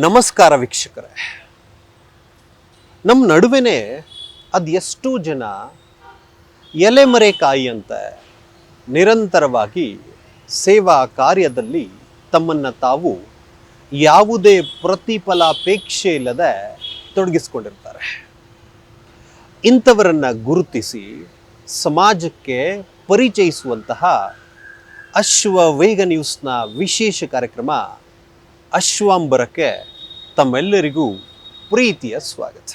ನಮಸ್ಕಾರ ವೀಕ್ಷಕರೇ. ನಮ್ಮ ನಡುವೆನೇ ಎಷ್ಟು ಜನ ಎಲೆಮರೆಕಾಯಿ ಅಂತ ನಿರಂತರವಾಗಿ ಸೇವಾ ಕಾರ್ಯದಲ್ಲಿ ತಮ್ಮನ್ನು ತಾವು ಯಾವುದೇ ಪ್ರತಿಫಲಾಪೇಕ್ಷೆ ಇಲ್ಲದೆ ತೊಡಗಿಸ್ಕೊಂಡಿರ್ತಾರೆ. ಇಂಥವರನ್ನು ಗುರುತಿಸಿ ಸಮಾಜಕ್ಕೆ ಪರಿಚಯಿಸುವಂತಹ ಅಶ್ವ ವೇಗ ನ್ಯೂಸ್ನ ವಿಶೇಷ ಕಾರ್ಯಕ್ರಮ ಅಶ್ವಾಂಬರಕ್ಕೆ ತಮ್ಮೆಲ್ಲರಿಗೂ ಪ್ರೀತಿಯ ಸ್ವಾಗತ.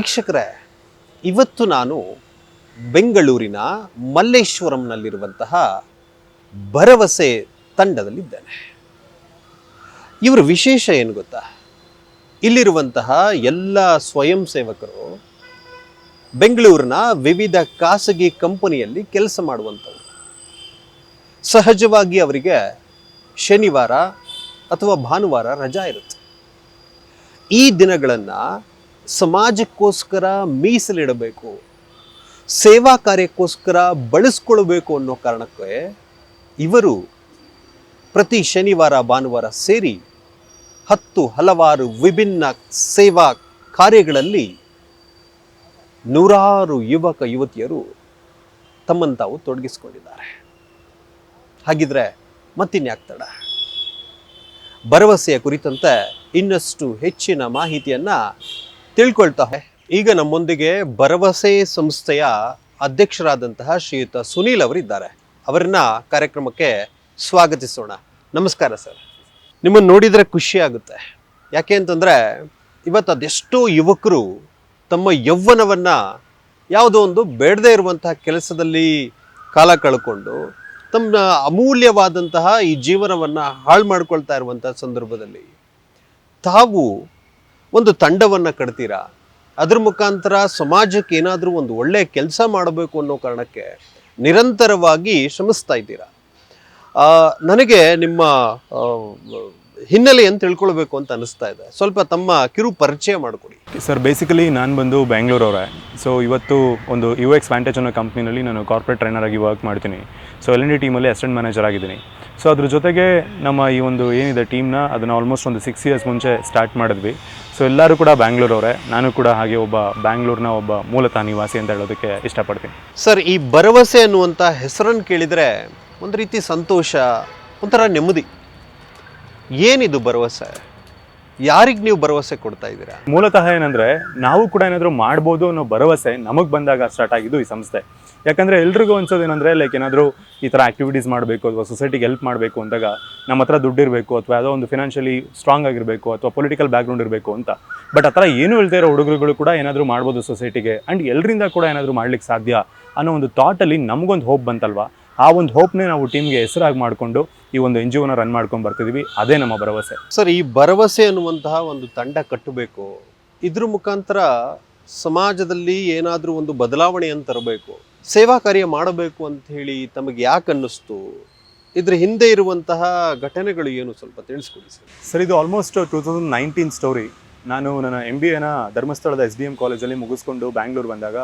ವೀಕ್ಷಕರೇ, ಇವತ್ತು ನಾನು ಬೆಂಗಳೂರಿನ ಮಲ್ಲೇಶ್ವರಂನಲ್ಲಿರುವಂತಹ ಭರವಸೆ ತಂಡದಲ್ಲಿದ್ದೇನೆ. ಇವರ ವಿಶೇಷ ಏನು ಗೊತ್ತಾ? ಇಲ್ಲಿರುವಂತಹ ಎಲ್ಲ ಸ್ವಯಂ ಸೇವಕರು ಬೆಂಗಳೂರಿನ ವಿವಿಧ ಖಾಸಗಿ ಕಂಪನಿಯಲ್ಲಿ ಕೆಲಸ ಮಾಡುವಂಥವ್ರು. ಸಹಜವಾಗಿ ಅವರಿಗೆ ಶನಿವಾರ ಅಥವಾ ಭಾನುವಾರ ರಜಾ ಇರುತ್ತೆ. ಈ ದಿನಗಳನ್ನು ಸಮಾಜಕ್ಕೋಸ್ಕರ ಮೀಸಲಿಡಬೇಕು, ಸೇವಾ ಕಾರ್ಯಕ್ಕೋಸ್ಕರ ಬಳಸ್ಕೊಳ್ಬೇಕು ಅನ್ನೋ ಕಾರಣಕ್ಕೆ ಇವರು ಪ್ರತಿ ಶನಿವಾರ ಭಾನುವಾರ ಸೇರಿ ಹತ್ತು ಹಲವಾರು ವಿಭಿನ್ನ ಸೇವಾ ಕಾರ್ಯಗಳಲ್ಲಿ ನೂರಾರು ಯುವಕ ಯುವತಿಯರು ತಮ್ಮನ್ನು ತಾವು ತೊಡಗಿಸಿಕೊಂಡಿದ್ದಾರೆ. ಹಾಗಿದ್ರೆ ಮತ್ತಿನ್ಯಾಕ್ ತಡ? ಭರವಸೆಯ ಕುರಿತಂತೆ ಇನ್ನಷ್ಟು ಹೆಚ್ಚಿನ ಮಾಹಿತಿಯನ್ನ ತಿಳ್ಕೊಳ್ತಾ ಈಗ ನಮ್ಮೊಂದಿಗೆ ಭರವಸೆ ಸಂಸ್ಥೆಯ ಅಧ್ಯಕ್ಷರಾದಂತಹ ಶ್ರೀಯುತ ಸುನೀಲ್ ಅವರಿದ್ದಾರೆ. ಅವರನ್ನ ಕಾರ್ಯಕ್ರಮಕ್ಕೆ ಸ್ವಾಗತಿಸೋಣ. ನಮಸ್ಕಾರ ಸರ್. ನಿಮ್ಮನ್ನು ನೋಡಿದರೆ ಖುಷಿ ಆಗುತ್ತೆ. ಯಾಕೆ ಅಂತಂದರೆ ಇವತ್ತು ಅದೆಷ್ಟೋ ಯುವಕರು ತಮ್ಮ ಯೌವನವನ್ನು ಯಾವುದೋ ಒಂದು ಬೇಡದೇ ಇರುವಂತಹ ಕೆಲಸದಲ್ಲಿ ಕಾಲ ಕಳ್ಕೊಂಡು ತಮ್ಮ ಅಮೂಲ್ಯವಾದಂತಹ ಈ ಜೀವನವನ್ನು ಹಾಳು ಮಾಡ್ಕೊಳ್ತಾ ಇರುವಂಥ ಸಂದರ್ಭದಲ್ಲಿ ತಾವು ಒಂದು ತಂಡವನ್ನು ಕಟ್ತೀರಾ? ಅದ್ರ ಮುಖಾಂತರ ಸಮಾಜಕ್ಕೆ ಏನಾದರೂ ಒಂದು ಒಳ್ಳೆಯ ಕೆಲಸ ಮಾಡಬೇಕು ಅನ್ನೋ ಕಾರಣಕ್ಕೆ ನಿರಂತರವಾಗಿ ಶ್ರಮಿಸ್ತಾ ಇದ್ದೀರಾ? ನನಗೆ ನಿಮ್ಮ ಹಿನ್ನೆಲೆ ಹಿನ್ನೆಲೆಯನ್ನು ತಿಳ್ಕೊಳ್ಬೇಕು ಅಂತ ಅನಿಸ್ತಾ ಇದೆ. ಸ್ವಲ್ಪ ತಮ್ಮ ಕಿರು ಪರಿಚಯ ಮಾಡಿಕೊಡಿ. ಸರ್ ಬೇಸಿಕಲಿ ನಾನು ಬಂದು ಬೆಂಗಳೂರವರೇ ಸೊ ಇವತ್ತು ಒಂದು ಯು ಎಕ್ಸ್ ವ್ಯಾಂಟೇಜ್ ಅನ್ನೋ ಕಂಪ್ನಿನಲ್ಲಿ ನಾನು ಕಾರ್ಪೊರೇಟ್ ಟ್ರೈನರ್ ಆಗಿ ವರ್ಕ್ ಮಾಡ್ತೀನಿ. ಸೊ ಎಲ್ ಎನ್ ಡಿ ಟೀಮಲ್ಲಿ ಅಸಿಸ್ಟೆಂಟ್ ಮ್ಯಾನೇಜರ್ ಆಗಿದ್ದೀನಿ. ಸೊ ಅದ್ರ ಜೊತೆಗೆ ನಮ್ಮ ಈ ಒಂದು ಏನಿದೆ ಟೀಮ್ನ ಅದನ್ನು ಆಲ್ಮೋಸ್ಟ್ ಒಂದು ಸಿಕ್ಸ್ ಇಯರ್ಸ್ ಮುಂಚೆ ಸ್ಟಾರ್ಟ್ ಮಾಡಿದ್ವಿ. ಸೊ ಎಲ್ಲರೂ ಕೂಡ ಬ್ಯಾಂಗ್ಳೂರವರೇ ನಾನು ಕೂಡ ಹಾಗೆ ಒಬ್ಬ ಬ್ಯಾಂಗ್ಳೂರ್ನ ಒಬ್ಬ ಮೂಲತಃ ನಿವಾಸಿ ಅಂತ ಹೇಳೋದಕ್ಕೆ ಇಷ್ಟಪಡ್ತೀನಿ. ಸರ್ ಈ ಭರವಸೆ ಅನ್ನುವಂಥ ಹೆಸರನ್ನು ಕೇಳಿದರೆ ಒಂದು ರೀತಿ ಸಂತೋಷ, ಒಂಥರ ನೆಮ್ಮದಿ. ಏನಿದು ಭರವಸೆ? ಯಾರಿಗೆ ನೀವು ಭರವಸೆ ಕೊಡ್ತಾ ಇದ್ದೀರಾ? ಮೂಲತಃ ಏನಂದ್ರೆ, ನಾವು ಕೂಡ ಏನಾದರೂ ಮಾಡ್ಬೋದು ಅನ್ನೋ ಭರವಸೆ ನಮಗೆ ಬಂದಾಗ ಸ್ಟಾರ್ಟ್ ಆಗಿದ್ದು ಈ ಸಂಸ್ಥೆ. ಯಾಕಂದ್ರೆ ಎಲ್ರಿಗೂ ಏನಂದ್ರೆ ಲೈಕ್ ಏನಾದರೂ ಈ ಥರ ಆಕ್ಟಿವಿಟೀಸ್ ಮಾಡಬೇಕು ಅಥವಾ ಸೊಸೈಟಿಗೆ ಹೆಲ್ಪ್ ಮಾಡಬೇಕು ಅಂದಾಗ ನಮ್ಮ ಹತ್ರ ದುಡ್ಡು ಇರಬೇಕು ಅಥವಾ ಯಾವುದೋ ಒಂದು ಫಿನಾನ್ಷಿಯಲಿ ಸ್ಟ್ರಾಂಗ್ ಆಗಿರಬೇಕು ಅಥವಾ ಪೊಲಿಟಿಕಲ್ ಬ್ಯಾಕ್ಗ್ರೌಂಡ್ ಇರಬೇಕು ಅಂತ. ಬಟ್ ಆ ಥರ ಏನು ಇಲ್ದೇ ಇರೋ ಹುಡುಗರುಗಳು ಕೂಡ ಏನಾದರೂ ಮಾಡ್ಬೋದು ಸೊಸೈಟಿಗೆ ಆ್ಯಂಡ್ ಎಲ್ಲರಿಂದ ಕೂಡ ಏನಾದರೂ ಮಾಡ್ಲಿಕ್ಕೆ ಸಾಧ್ಯ ಅನ್ನೋ ಒಂದು ಥಾಟಲ್ಲಿ ನಮಗೊಂದು ಹೋಪ್ ಬಂತಲ್ವಾ? ಆ ಒಂದು ಹೋಪ್ನೇ ನಾವು ಟೀಮ್ಗೆ ಹೆಸರಾಗಿ ಮಾಡಿಕೊಂಡು ಈ ಒಂದು ಎನ್ ಜಿ ಒನ ರನ್ ಮಾಡ್ಕೊಂಡು ಬರ್ತಿದ್ದೀವಿ ಅದೇ ನಮ್ಮ ಭರವಸೆ. ಸರ್ ಈ ಭರವಸೆ ಅನ್ನುವಂತಹ ಒಂದು ತಂಡ ಕಟ್ಟಬೇಕು. ಇದ್ರ ಮುಖಾಂತರ ಸಮಾಜದಲ್ಲಿ ಏನಾದರೂ ಒಂದು ಬದಲಾವಣೆಯನ್ನು ತರಬೇಕು. ಸೇವಾ ಕಾರ್ಯ ಮಾಡಬೇಕು ಅಂತ ಹೇಳಿ ತಮಗೆ ಯಾಕೆ ಅನ್ನಿಸ್ತು? ಇದ್ರ ಹಿಂದೆ ಇರುವಂತಹ ಘಟನೆಗಳು ಏನು ಸ್ವಲ್ಪ ತಿಳಿಸ್ಕೊಡಿ ಸರ್? ಸರ್ ಇದು almost two thousand nineteen story ನಾನು ನನ್ನ ಎಂ ಬಿ ಎನ ಧರ್ಮಸ್ಥಳದ ಎಸ್ ಡಿ ಎಂ ಕಾಲೇಜಲ್ಲಿ ಮುಗಿಸ್ಕೊಂಡು ಬ್ಯಾಂಗ್ಳೂರ್ ಬಂದಾಗ